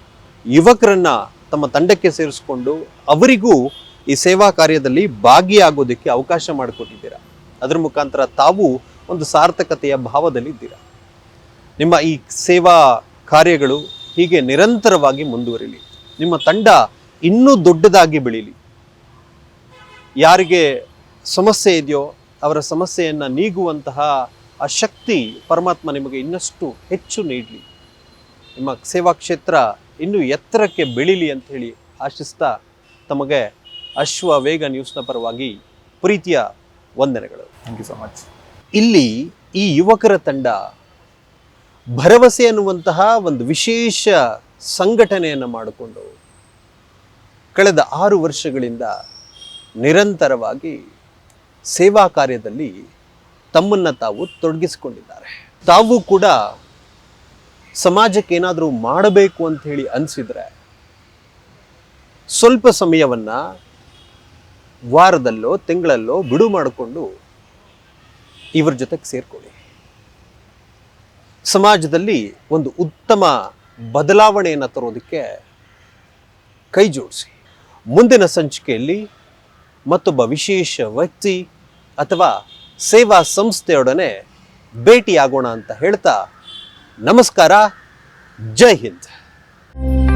ಯುವಕರನ್ನ ತಮ್ಮ ತಂಡಕ್ಕೆ ಸೇರಿಸಿಕೊಂಡು ಅವರಿಗೂ ಈ ಸೇವಾ ಕಾರ್ಯದಲ್ಲಿ ಭಾಗಿಯಾಗೋದಕ್ಕೆ ಅವಕಾಶ ಮಾಡಿಕೊಟ್ಟಿದ್ದೀರಾ? ಅದರ ಮುಖಾಂತರ ತಾವು ಒಂದು ಸಾರ್ಥಕತೆಯ ಭಾವದಲ್ಲಿ ಭಾವದಲ್ಲಿದ್ದೀರಾ? ನಿಮ್ಮ ಈ ಸೇವಾ ಕಾರ್ಯಗಳು ಹೀಗೆ ನಿರಂತರವಾಗಿ ಮುಂದುವರಿಲಿ. ನಿಮ್ಮ ತಂಡ ಇನ್ನೂ ದೊಡ್ಡದಾಗಿ ಬೆಳೀಲಿ. ಯಾರಿಗೆ ಸಮಸ್ಯೆ ಇದೆಯೋ ಅವರ ಸಮಸ್ಯೆಯನ್ನು ನೀಗುವಂತಹ ಆ ಶಕ್ತಿ ಪರಮಾತ್ಮ ನಿಮಗೆ ಇನ್ನಷ್ಟು ಹೆಚ್ಚು ನೀಡಲಿ. ನಿಮ್ಮ ಸೇವಾ ಕ್ಷೇತ್ರ ಇನ್ನೂ ಎತ್ತರಕ್ಕೆ ಬೆಳೀಲಿ ಅಂತ ಹೇಳಿ ಆಶಿಸ್ತಾ ತಮಗೆ ಅಶ್ವ ವೇಗ ನ್ಯೂಸ್ನ ಪರವಾಗಿ ಪ್ರೀತಿಯ ವಂದನೆಗಳು. ಥ್ಯಾಂಕ್ ಯು ಸೊ ಮಚ್ ಇಲ್ಲಿ ಈ ಯುವಕರ ತಂಡ ಭರವಸೆ ಅನ್ನುವಂತಹ ಒಂದು ವಿಶೇಷ ಸಂಘಟನೆಯನ್ನು ಮಾಡಿಕೊಂಡು ಕಳೆದ ಆರು ವರ್ಷಗಳಿಂದ ನಿರಂತರವಾಗಿ ಸೇವಾ ಕಾರ್ಯದಲ್ಲಿ ತಮ್ಮನ್ನು ತಾವು ತೊಡಗಿಸಿಕೊಂಡಿದ್ದಾರೆ. ತಾವು ಕೂಡ ಸಮಾಜಕ್ಕೆ ಏನಾದರೂ ಮಾಡಬೇಕು ಅಂತ ಹೇಳಿ ಅನಿಸಿದ್ರೆ ಸ್ವಲ್ಪ ಸಮಯವನ್ನು ವಾರದಲ್ಲೋ, ತಿಂಗಳಲ್ಲೋ ಬಿಡು ಮಾಡಿಕೊಂಡು ಇವ್ರ ಜೊತೆಗೆ ಸೇರ್ಕೊಳ್ಳಿ. ಸಮಾಜದಲ್ಲಿ ಒಂದು ಉತ್ತಮ ಬದಲಾವಣೆಯನ್ನು ತರೋದಕ್ಕೆ ಕೈ ಜೋಡಿಸಿ. ಮುಂದಿನ ಸಂಚಿಕೆಯಲ್ಲಿ ಮತ್ತೊಬ್ಬ ವಿಶೇಷ ವ್ಯಕ್ತಿ ಅಥವಾ ಸೇವಾ ಸಂಸ್ಥೆಯೊಡನೆ ಭೇಟಿಯಾಗೋಣ ಅಂತ ಹೇಳ್ತಾ ನಮಸ್ಕಾರ. ಜೈ ಹಿಂದ್.